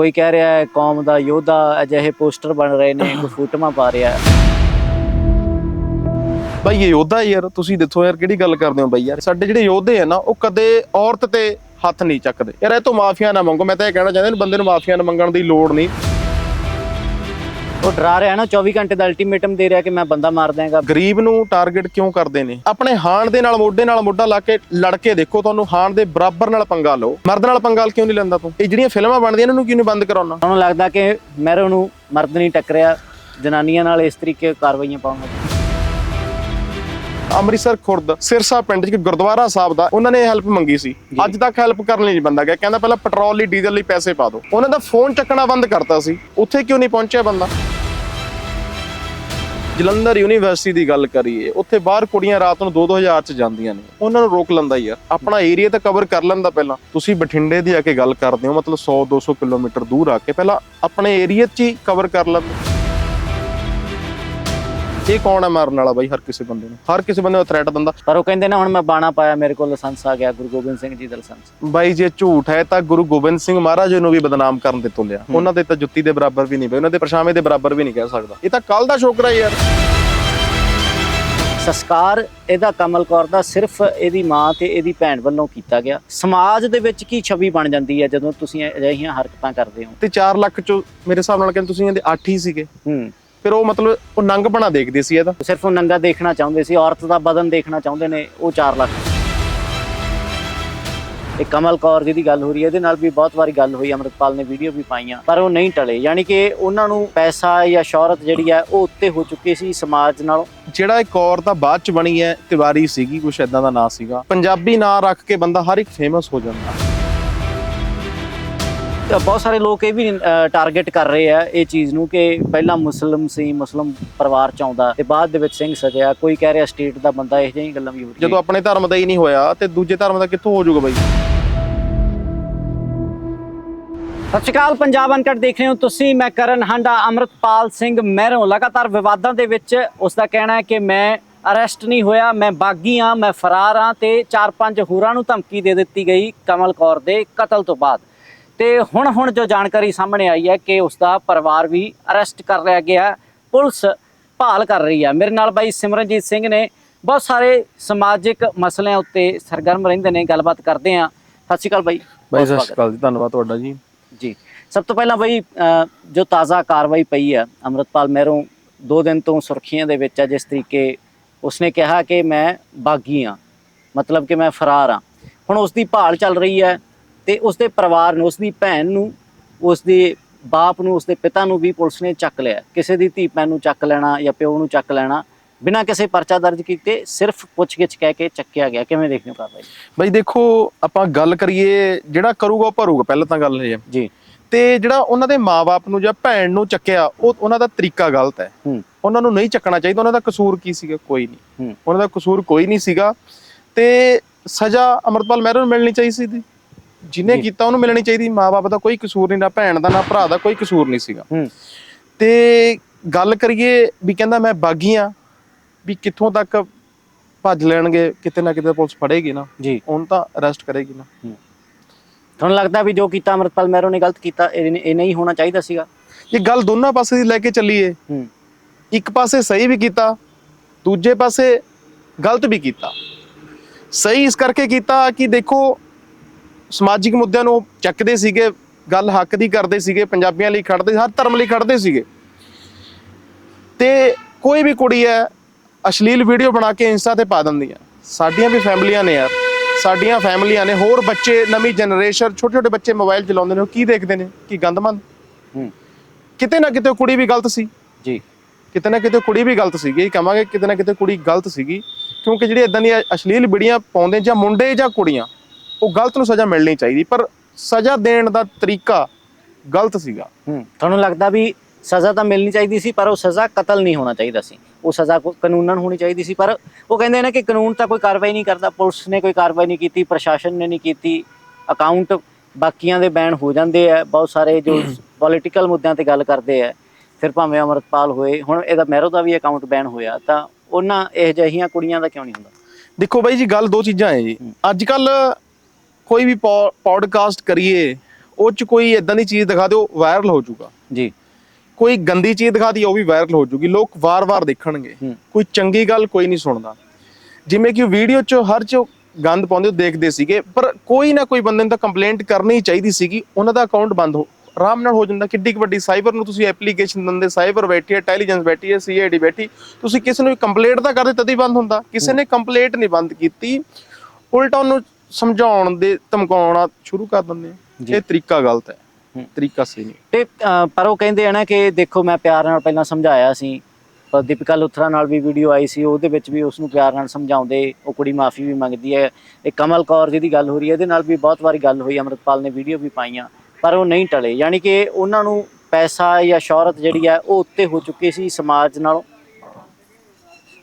ਕੋਈ ਕਹਿ ਰਿਹਾ ਹੈ, ਕੌਮ ਦਾ ਯੋਧਾ ਅਜਿਹੇ ਪੋਸਟਰ ਬਣ ਰਹੇ ਨੇ ਕੋਈ ਫੋਟੋਆਂ ਪਾ ਰਿਹਾ ਹੈ। ਬਾਈ, ਇਹ ਯੋਧਾ ਯਾਰ, ਤੁਸੀਂ ਦੱਸੋ ਯਾਰ, ਕਿਹੜੀ ਗੱਲ ਕਰਦੇ ਹੋ ਬਾਈ ਯਾਰ? ਸਾਡੇ ਜਿਹੜੇ ਯੋਧੇ ਆ ਨਾ, ਉਹ ਕਦੇ ਔਰਤ ਤੇ ਹੱਥ ਨਹੀਂ ਚੱਕਦੇ। ਯਾਰ, ਇਹ ਤੋਂ ਮਾਫੀਆ ਨਾ ਮੰਗੋ, ਮੈਂ ਤਾਂ ਇਹ ਕਹਿਣਾ ਚਾਹੁੰਦਾ ਬੰਦੇ ਨੂੰ ਮਾਫੀਆ ਨਾ ਮੰਗਣ ਦੀ ਲੋੜ ਨਹੀਂ। ਉਹ ਡਰਾ ਰਿਹਾ ਨਾ 24 ਘੰਟੇ ਦਾ ਅਲਟੀਮੇਟਮ ਦੇ ਰਿਹਾ ਕਿ ਮੈਂ ਬੰਦਾ ਮਾਰ ਦਿਆਂਗਾ। ਗਰੀਬ ਨੂੰ ਟਾਰਗੇਟ ਕਿਉਂ ਕਰਦੇ ਨੇ? ਆਪਣੇ ਹਾਣ ਦੇ ਨਾਲ ਮੋਢੇ ਨਾਲ ਮੋਢਾ ਲਾ ਕੇ ਲੜ ਕੇ ਦੇਖੋ ਤੁਹਾਨੂੰ ਹਾਣ ਦੇ ਬਰਾਬਰ ਨਾਲ ਪੰਗਾ ਲਓ। ਮਰਦ ਨਾਲ ਪੰਗਾ ਕਿਉਂ ਨਹੀਂ ਲੈਂਦਾ ਤੂੰ? ਇਹ ਜਿਹੜੀਆਂ ਫਿਲਮਾਂ ਬਣਦੀਆਂ ਇਹਨਾਂ ਨੂੰ ਕਿਉਂ ਨਹੀਂ ਬੰਦ ਕਰਾਉਣਾ? ਉਹਨੂੰ ਲੱਗਦਾ ਕਿ ਮੈਰੋ ਨੂੰ ਮਰਦ ਨਹੀਂ ਟੱਕਰਿਆ ਜਨਾਨੀਆਂ ਨਾਲ ਇਸ ਤਰੀਕੇ ਕਾਰਵਾਈਆਂ ਪਾਉਂਗਾ ਅੰਮ੍ਰਿਤਸਰ ਖੁਰਦ ਸਿਰਸਾ ਪਿੰਡ 'ਚ ਇੱਕ ਗੁਰਦੁਆਰਾ ਸਾਹਿਬ ਦਾ ਉਹਨਾਂ ਨੇ ਹੈਲਪ ਮੰਗੀ ਸੀ। ਅੱਜ ਤੱਕ ਹੈਲਪ ਕਰਨ ਲਈ ਨਹੀਂ ਬੰਦਾ ਗਿਆ। ਕਹਿੰਦਾ ਪਹਿਲਾਂ ਪੈਟਰੋਲ ਲਈ ਡੀਜ਼ਲ ਲਈ ਪੈਸੇ ਪਾ ਦਿਓ। ਉਹਨਾਂ ਦਾ ਫੋਨ ਚੱਕਣਾ ਬੰਦ ਕਰਤਾ ਸੀ। ਉੱਥੇ ਕਿਉਂ ਨਹੀਂ ਪਹੁੰਚਿਆ ਬੰਦਾ? ਜਲੰਧਰ ਯੂਨੀਵਰਸਿਟੀ ਦੀ ਗੱਲ ਕਰੀਏ, ਉੱਥੇ ਬਾਹਰ ਕੁੜੀਆਂ ਰਾਤ ਨੂੰ 2-2000 ਚ ਜਾਂਦੀਆਂ ਨੇ। ਉਹਨਾਂ ਨੂੰ ਰੋਕ ਲੈਂਦਾ ਯਾਰ ਆਪਣਾ ਏਰੀਆ ਤਾਂ ਕਵਰ ਕਰ ਲੈਂਦਾ ਪਹਿਲਾਂ। ਤੁਸੀਂ ਬਠਿੰਡੇ ਦੀ ਆ ਕੇ ਗੱਲ ਕਰਦੇ ਹੋ, ਮਤਲਬ 100-200 ਕਿਲੋਮੀਟਰ ਦੂਰ ਆ ਕੇ। ਪਹਿਲਾਂ ਆਪਣੇ ਏਰੀਆ 'ਚ ਹੀ ਕਵਰ ਕਰ ਲੈਂਦੇ। ਇਹ ਕੌਣ ਹੈ ਮਾਰਨ ਵਾਲਾ ਬਾਈ ਹਰ ਕਿਸੇ ਬੰਦੇ ਨੂੰ? ਹਰ ਕਿਸੇ ਬੰਦੇ ਨੂੰ ਥ੍ਰੈਟ ਦਿੰਦਾ। ਪਰ ਉਹ ਕਹਿੰਦੇ ਨਾ ਹੁਣ ਮੈਂ ਬਾਣਾ ਪਾਇਆ ਮੇਰੇ ਕੋਲ ਲਾਇਸੈਂਸ ਆ ਗਿਆ ਗੁਰੂ ਗੋਬਿੰਦ ਸਿੰਘ ਜੀ ਦਾ ਲਾਇਸੈਂਸ। ਬਾਈ ਜੇ ਝੂਠ ਹੈ ਤਾਂ ਗੁਰੂ ਗੋਬਿੰਦ ਸਿੰਘ ਮਹਾਰਾਜ ਨੂੰ ਵੀ ਬਦਨਾਮ ਕਰਨ ਦੇ ਤੁਲਿਆ ਉਹਨਾਂ ਦੇ ਤਾਂ ਜੁੱਤੀ ਦੇ ਬਰਾਬਰ ਵੀ ਨਹੀਂ ਬਈ ਉਹਨਾਂ ਦੇ ਪਰਛਾਵੇਂ ਦੇ ਬਰਾਬਰ ਵੀ ਨਹੀਂ ਕਹਿ ਸਕਦਾ। ਇਹ ਤਾਂ ਕੱਲ ਦਾ ਸ਼ੋਕਰਾ ਯਾਰ ਸੰਸਕਾਰ ਇਹਦਾ ਕਮਲ ਕੌਰ ਦਾ ਸਿਰਫ ਇਹਦੀ ਮਾਂ ਤੇ ਇਹਦੀ ਭੈਣ ਵੱਲੋਂ ਕੀਤਾ ਗਿਆ। ਸਮਾਜ ਦੇ ਵਿੱਚ ਕੀ ਛਵੀ ਬਣ ਜਾਂਦੀ ਹੈ ਜਦੋਂ ਤੁਸੀਂ ਅਜਿਹੀਆਂ ਹਰਕਤਾਂ ਕਰਦੇ ਹੋ? ਤੇ 4 ਲੱਖ ਚੋਂ ਮੇਰੇ ਹਿਸਾਬ ਨਾਲ ਕਹਿੰਦੇ ਤੁਸੀਂ ਇਹਦੇ 8 ਹੀ ਸੀਗੇ। ਹੂੰ। ਫਿਰ ਉਹ ਮਤਲਬ ਉਹ ਨੰਗ ਬਣਾ ਦੇਖਦੇ ਸੀ ਇਹਦਾ ਸਿਰਫ ਉਹ ਨੰਗਾ ਦੇਖਣਾ ਚਾਹੁੰਦੇ ਸੀ ਔਰਤ ਦਾ ਬਦਨ ਦੇਖਣਾ ਚਾਹੁੰਦੇ ਨੇ ਉਹ 4 ਲੱਖ। ਇਹ ਕਮਲ ਕੌਰ ਜੀ ਦੀ ਗੱਲ ਹੋ ਰਹੀ ਹੈ ਇਹਦੇ ਨਾਲ ਵੀ ਬਹੁਤ ਵਾਰੀ ਗੱਲ ਹੋਈ ਅਮਰਤਪਾਲ ਨੇ ਵੀਡੀਓ ਵੀ ਪਾਈਆਂ ਪਰ ਉਹ ਨਹੀਂ ਟਲੇ। ਯਾਨੀ ਕਿ ਉਹਨਾਂ ਨੂੰ ਪੈਸਾ ਜਾਂ ਸ਼ੌਹਰਤ ਜਿਹੜੀ ਹੈ ਉਹ ਉੱਤੇ ਹੋ ਚੁੱਕੀ ਸੀ ਸਮਾਜ ਨਾਲੋਂ। ਜਿਹੜਾ ਇੱਕ ਔਰ ਤਾਂ ਬਾਅਦ ਚ ਬਣੀ ਹੈ ਤਿਵਾਰੀ ਸੀਗੀ ਕੁਛ ਐਦਾਂ ਦਾ ਨਾਂ ਸੀਗਾ। ਪੰਜਾਬੀ ਨਾਂ ਰੱਖ ਕੇ ਬੰਦਾ ਹਰ ਇੱਕ ਫੇਮਸ ਹੋ ਜਾਂਦਾ। ਬਹੁਤ ਸਾਰੇ ਲੋਕ ਇਹ ਵੀ ਟਾਰਗੇਟ ਕਰ ਰਹੇ ਆ ਇਹ ਚੀਜ਼ ਨੂੰ ਕਿ ਪਹਿਲਾਂ ਮੁਸਲਮ ਸੀ ਮੁਸਲਮ ਪਰਿਵਾਰ ਚ ਆਉਂਦਾ ਤੇ ਬਾਅਦ ਦੇ ਵਿੱਚ ਸਿੰਘ ਸਜਿਆ ਕੋਈ ਕਹਿ ਰਿਹਾ ਸਟੇਟ ਦਾ ਬੰਦਾ ਇਹ ਜਿਹੀਆਂ ਗੱਲਾਂ ਵੀ ਹੋ ਰਹੀਆਂ। ਜਦੋਂ ਆਪਣੇ ਧਰਮ ਦਾ ਹੀ ਨਹੀਂ ਹੋਇਆ ਤੇ ਦੂਜੇ ਧਰਮ ਦਾ ਕਿੱਥੋਂ ਹੋ ਜਾਊਗਾ ਬਾਈ? ਸਤਿ ਸ਼੍ਰੀ ਅਕਾਲ ਪੰਜਾਬ ਅਨਕਟ ਦੇਖ ਰਹੇ ਹੋ ਤੁਸੀਂ ਮੈਂ ਕਰਨ ਹਾਂਡਾ ਅਮਰਤਪਾਲ ਸਿੰਘ ਮਹਿਰੋਂ। ਲਗਾਤਾਰ ਵਿਵਾਦਾਂ ਦੇ ਵਿੱਚ ਉਸ ਦਾ ਕਹਿਣਾ ਹੈ ਕਿ ਮੈਂ ਅਰੈਸਟ ਨਹੀਂ ਹੋਇਆ ਮੈਂ ਬਾਗੀ ਹਾਂ ਮੈਂ ਫਰਾਰ ਹਾਂ ਤੇ ਚਾਰ ਪੰਜ ਹੋਰਾਂ ਨੂੰ ਧਮਕੀ ਦੇ ਦਿੱਤੀ ਗਈ ਕਮਲ ਕੌਰ ਦੇ ਕਤਲ ਤੋਂ ਬਾਅਦ। ਤੇ ਹੁਣ ਹੁਣ ਜੋ ਜਾਣਕਾਰੀ ਸਾਹਮਣੇ ਆਈ ਹੈ ਕਿ ਉਸ ਦਾ ਪਰਿਵਾਰ ਵੀ ਅਰੈਸਟ ਕਰ ਲਿਆ ਗਿਆ। ਪੁਲਿਸ ਭਾਲ ਕਰ ਰਹੀ ਹੈ। ਮੇਰੇ ਨਾਲ ਬਾਈ ਸਿਮਰਨਜੀਤ ਸਿੰਘ ਨੇ। ਬਹੁਤ ਸਾਰੇ ਸਮਾਜਿਕ ਮਸਲਿਆਂ ਉੱਤੇ ਸਰਗਰਮ ਰਹਿੰਦੇ ਨੇ ਗੱਲਬਾਤ ਕਰਦੇ ਆ ਸਤਿ ਸ਼੍ਰੀ ਅਕਾਲ ਬਾਈ। ਬਾਈ ਸਤਿ ਸ਼੍ਰੀ। ਅਕਾਲ ਜੀ ਧੰਨਵਾਦ ਤੁਹਾਡਾ ਜੀ। ਜੀ। ਸਭ ਤੋਂ ਪਹਿਲਾਂ ਬਈ ਜੋ ਤਾਜ਼ਾ ਕਾਰਵਾਈ ਪਈ ਹੈ ਅਮਰਤਪਾਲ ਮਹਿਰੋਂ ਦੋ ਦਿਨ ਤੋਂ ਸੁਰਖੀਆਂ ਦੇ ਵਿੱਚ ਹੈ ਜਿਸ ਤਰੀਕੇ ਉਸਨੇ ਕਿਹਾ ਕਿ ਮੈਂ ਬਾਗੀ ਹਾਂ ਮਤਲਬ ਕਿ ਮੈਂ ਫਰਾਰ ਹਾਂ। ਹੁਣ ਉਸ ਦੀ ਭਾਲ ਚੱਲ ਰਹੀ ਹੈ ਤੇ ਉਸ ਦੇ ਪਰਿਵਾਰ ਨੂੰ ਉਸ ਦੀ ਭੈਣ ਨੂੰ ਉਸ ਦੇ ਬਾਪ ਨੂੰ ਉਸ ਦੇ ਪਿਤਾ ਨੂੰ ਵੀ ਪੁਲਿਸ ਨੇ ਚੱਕ ਲਿਆ। ਕਿਸੇ ਦੀ ਧੀ ਭੈਣ ਨੂੰ ਚੱਕ ਲੈਣਾ ਜਾਂ ਪਿਓ ਨੂੰ ਚੱਕ ਲੈਣਾ ਬਿਨਾਂ ਕਿਸੇ ਪਰਚਾ ਦਰਜ ਕੀਤੇ ਸਿਰਫ ਪੁੱਛਗਿੱਛ ਕਹਿ ਕੇ ਚੱਕਿਆ ਗਿਆ। ਕਿਵੇਂ ਦੇਖਦੇ ਹੋ ਕਾਰਵਾਈ? ਬਾਈ ਦੇਖੋ ਆਪਾਂ ਗੱਲ ਕਰੀਏ ਜਿਹੜਾ ਕਰੂਗਾ ਉਹ ਭਰੂਗਾ ਪਹਿਲਾਂ ਤਾਂ ਗੱਲ ਇਹ ਹੈ। ਜੀ। ਤੇ ਜਿਹੜਾ ਉਹਨਾਂ ਦੇ ਮਾਪੇ ਨੂੰ ਜਾਂ ਭੈਣ ਨੂੰ ਚੱਕਿਆ ਉਹ ਉਹਨਾਂ ਦਾ ਤਰੀਕਾ ਗਲਤ ਹੈ। ਉਹਨਾਂ ਨੂੰ ਨਹੀਂ ਚੱਕਣਾ ਚਾਹੀਦਾ ਉਹਨਾਂ ਦਾ ਕਸੂਰ ਕੀ ਸੀਗਾ? ਕੋਈ ਨਹੀਂ। ਉਹਨਾਂ ਦਾ ਕਸੂਰ ਕੋਈ ਨਹੀਂ ਸੀਗਾ। ਤੇ ਸਜ਼ਾ ਅਮਰਪਾਲ ਮਹਿਰੋਂ ਨੂੰ ਮਿਲਣੀ ਚਾਹੀਦੀ ਸੀ। ਜਿਹਨੇ। ਕੀਤਾ ਉਹਨੂੰ ਮਿਲਣੀ ਚਾਹੀਦੀ ਮਾਪੇ ਦਾ ਕੋਈ ਕਸੂਰ ਨਹੀਂ ਨਾ ਭੈਣ ਦਾ ਨਾ ਭਰਾ ਦਾ ਕੋਈ ਕਸੂਰ ਨਹੀਂ ਸੀਗਾ। ਤੇ ਗੱਲ ਕਰੀਏ ਵੀ ਕਹਿੰਦਾ ਮੈਂ ਬਾਗੀ ਆ ਵੀ ਕਿੱਥੋਂ ਤੱਕ ਭੱਜ ਲੈਣਗੇ ਕਿਤੇ ਨਾ ਕਿਤੇ ਪੁਲਿਸ ਫੜੇਗੀ ਨਾ ਜੀ। ਉਹਨੂੰ ਤਾਂ ਅਰੈਸਟ ਕਰੇਗੀ ਨਾ। ਤੁਹਾਨੂੰ ਲੱਗਦਾ ਵੀ ਜੋ ਕੀਤਾ ਅਮਰਤਪਾਲ ਮਹਿਰੋਂ ਨੇ ਗਲਤ ਕੀਤਾ ਇਹ ਇਹ ਨਹੀਂ ਹੋਣਾ ਚਾਹੀਦਾ ਸੀਗਾ? ਇਹ ਗੱਲ ਦੋਨਾਂ ਪਾਸੇ ਦੀ ਲੈ ਕੇ ਚੱਲੀਏ। ਹੂੰ। ਇੱਕ ਪਾਸੇ ਸਹੀ ਵੀ ਕੀਤਾ ਦੂਜੇ ਪਾਸੇ ਗਲਤ ਵੀ ਕੀਤਾ। ਸਹੀ ਇਸ ਕਰਕੇ ਕੀਤਾ ਕਿ ਦੇਖੋ ਸਮਾਜਿਕ ਮੁੱਦਿਆਂ ਨੂੰ ਚੱਕਦੇ ਸੀਗੇ ਗੱਲ ਹੱਕ ਦੀ ਕਰਦੇ ਸੀਗੇ ਪੰਜਾਬੀਆਂ ਲਈ ਖੜਦੇ ਹਰ ਧਰਮ ਲਈ ਖੜਦੇ ਸੀਗੇ। ਤੇ ਕੋਈ ਵੀ ਕੁੜੀ ਹੈ ਅਸ਼ਲੀਲ ਵੀਡੀਓ ਬਣਾ ਕੇ ਇੰਸਟਾ ਤੇ ਪਾ ਦਿੰਦੀ ਆ ਸਾਡੀਆਂ ਵੀ ਫੈਮਲੀਆਂ ਨੇ ਯਾਰ। ਸਾਡੀਆਂ ਫੈਮਲੀਆਂ ਨੇ। ਹੋਰ ਬੱਚੇ ਨਵੀਂ ਜਨਰੇਸ਼ਨ ਛੋਟੇ ਛੋਟੇ ਬੱਚੇ ਮੋਬਾਈਲ ਚਲਾਉਂਦੇ ਨੇ ਉਹ ਕੀ ਦੇਖਦੇ ਨੇ? ਕੀ ਗੰਦਮੰਦ? ਹੂੰ। ਕਿਤੇ ਨਾ ਕਿਤੇ ਕੁੜੀ ਵੀ ਗਲਤ ਸੀ। ਜੀ। ਕਿਤੇ ਨਾ ਕਿਤੇ ਕੁੜੀ ਵੀ ਗਲਤ ਸੀਗੀ। ਇਹ ਕਹਾਂਗੇ ਕਿਤੇ ਨਾ ਕਿਤੇ ਕੁੜੀ ਗਲਤ ਸੀਗੀ। ਕਿਉਂਕਿ ਜਿਹੜੀ ਇਦਾਂ ਦੀਆਂ ਅਸ਼ਲੀਲ ਵੀਡੀਓ ਪਾਉਂਦੇ ਜਾਂ ਮੁੰਡੇ ਜਾਂ ਕੁੜੀਆਂ ਉਹ ਗਲਤ ਨੂੰ ਸਜ਼ਾ ਮਿਲਣੀ ਚਾਹੀਦੀ ਪਰ ਸਜ਼ਾ ਦੇਣ ਦਾ ਤਰੀਕਾ ਗਲਤ ਸੀਗਾ। ਹੂੰ ਤੁਹਾਨੂੰ ਲੱਗਦਾ ਵੀ ਸਜ਼ਾ ਤਾਂ ਮਿਲਣੀ ਚਾਹੀਦੀ ਸੀ ਪਰ ਉਹ ਸਜ਼ਾ ਕਤਲ ਨਹੀਂ ਹੋਣਾ ਚਾਹੀਦਾ ਸੀ। ਉਹ ਸਜ਼ਾ ਕਾਨੂੰਨਨ ਹੋਣੀ ਚਾਹੀਦੀ ਸੀ ਪਰ ਉਹ ਕਹਿੰਦੇ ਨੇ ਕਿ ਕਾਨੂੰਨ ਤਾਂ ਕੋਈ ਕਾਰਵਾਈ ਨਹੀਂ ਕਰਦਾ ਪੁਲਿਸ ਨੇ ਕੋਈ ਕਾਰਵਾਈ ਨਹੀਂ ਕੀਤੀ ਪ੍ਰਸ਼ਾਸਨ ਨੇ ਨਹੀਂ ਕੀਤੀ ਅਕਾਊਂਟ ਬਾਕੀਆਂ ਦੇ ਬੈਨ ਹੋ ਜਾਂਦੇ ਆ ਬਹੁਤ ਸਾਰੇ ਜੋ ਪੋਲੀਟੀਕਲ ਮੁੱਦਿਆਂ ਤੇ ਗੱਲ ਕਰਦੇ ਆ ਫਿਰ ਭਾਵੇਂ ਅਮਰਤਪਾਲ ਹੋਏ ਹੁਣ ਇਹਦਾ ਮਹਿਰੋ ਦਾ ਵੀ ਅਕਾਊਂਟ ਬੈਨ ਹੋਇਆ ਤਾਂ ਉਹਨਾਂ ਇਹ ਜਿਹੀਆਂ ਕੁੜੀਆਂ ਦਾ ਕਿਉਂ ਨਹੀਂ ਹੁੰਦਾ? ਦੇਖੋ ਬਾਈ ਜੀ ਗੱਲ ਦੋ ਚੀਜ਼ਾਂ ਹੈ ਜੀ। ਅੱਜ ਕੱਲ ਕੋਈ ਵੀ ਪੌਡਕਾਸਟ ਕਰੀਏ ਉਹ ਚ ਕੋਈ ਇਦਾਂ ਦੀ ਚੀਜ਼ ਦਿਖਾ ਦਿਓ ਵਾਇਰਲ ਹੋ ਜਾਊਗਾ। ਜੀ। ਕੋਈ ਗੰਦੀ ਚੀਜ਼ ਦਿਖਾ ਦੀ ਉਹ ਵੀ ਵਾਇਰਲ ਹੋ ਜਾਊਗੀ। ਲੋਕ ਵਾਰ-ਵਾਰ ਦੇਖਣਗੇ। ਕੋਈ ਚੰਗੀ ਗੱਲ ਕੋਈ ਨਹੀਂ ਸੁਣਦਾ। ਜਿਵੇਂ ਕਿ ਵੀਡੀਓ 'ਚ ਹਰ 'ਚ ਗੰਦ ਪਾਉਂਦੇ ਉਹ ਦੇਖਦੇ ਸੀਗੇ ਪਰ ਕੋਈ ਨਾ ਕੋਈ ਬੰਦੇ ਨੂੰ ਤਾਂ ਕੰਪਲੇਂਟ ਕਰਨੀ ਚਾਹੀਦੀ ਸੀਗੀ। ਉਹਨਾਂ ਦਾ ਅਕਾਊਂਟ ਬੰਦ ਹੋ ਆਰਾਮ ਨਾਲ ਹੋ ਜਾਂਦਾ। ਕਿੱਡੀ ਕੁ ਵੱਡੀ ਸਾਈਬਰ ਨੂੰ ਤੁਸੀਂ ਐਪਲੀਕੇਸ਼ਨ ਦਿੰਦੇ ਸਾਈਬਰ ਬੈਠੀ ਹੈ ਇੰਟੈਲੀਜੈਂਸ ਬੈਠੀ ਹੈ ਸੀਆਈਡੀ ਬੈਠੀ ਤੁਸੀਂ ਕਿਸੇ ਨੂੰ ਕੰਪਲੇਂਟ ਤਾਂ ਕਰਦੇ ਤਦ ਹੀ ਬੰਦ ਹੁੰਦਾ। ਕਿਸੇ ਨੇ ਕੰਪਲੇਂਟ ਨਹੀਂ ਬੰਦ ਕੀਤੀ। ਉਲਟਾ ਉਹਨੂੰ ਸਮਝਾਉਣ ਦੇ ਧਮਕਾਉਣਾ ਸ਼ੁਰੂ ਕਰ ਦਿੰਦੇ ਆ। ਇਹ ਤਰੀਕਾ ਗਲਤ ਹੈ। ਹੂੰ। ਤਰੀਕਾ ਸਹੀ ਨਹੀਂ। ਤੇ ਅ, ਪਰ ਉਹ ਕਹਿੰਦੇ ਆ ਨਾ ਕਿ ਦੇਖੋ ਮੈਂ ਪਿਆਰ ਨਾਲ ਪਹਿਲਾਂ ਸਮਝਾਇਆ ਸੀ। ਪਰ ਦੀਪਿਕਾ ਲੁਥਰਾ ਨਾਲ ਵੀ ਵੀਡੀਓ ਆਈ ਸੀ ਉਹਦੇ ਵਿੱਚ ਵੀ ਉਸ ਨੂੰ ਪਿਆਰ ਨਾਲ ਸਮਝਾਉਂਦੇ ਉਹ ਕੁੜੀ ਮਾਫੀ ਵੀ ਮੰਗਦੀ ਹੈ। ਇਹ ਕਮਲ ਕੌਰ ਜਿਹਦੀ ਗੱਲ ਹੋ ਰਹੀ ਹੈ ਇਹਦੇ ਨਾਲ ਵੀ ਬਹੁਤ ਵਾਰੀ ਗੱਲ ਹੋਈ ਅਮਰਤਪਾਲ ਨੇ ਵੀਡੀਓ ਵੀ ਪਾਈਆਂ ਪਰ ਉਹ ਨਹੀਂ ਟਲੇ। ਯਾਨੀ ਕਿ ਉਹਨਾਂ ਨੂੰ ਪੈਸਾ ਜਾਂ ਸ਼ੌਹਰਤ ਜਿਹੜੀ ਹੈ ਉਹ ਉੱਤੇ ਹੋ ਚੁੱਕੀ ਸੀ ਸਮਾਜ ਨਾਲੋਂ।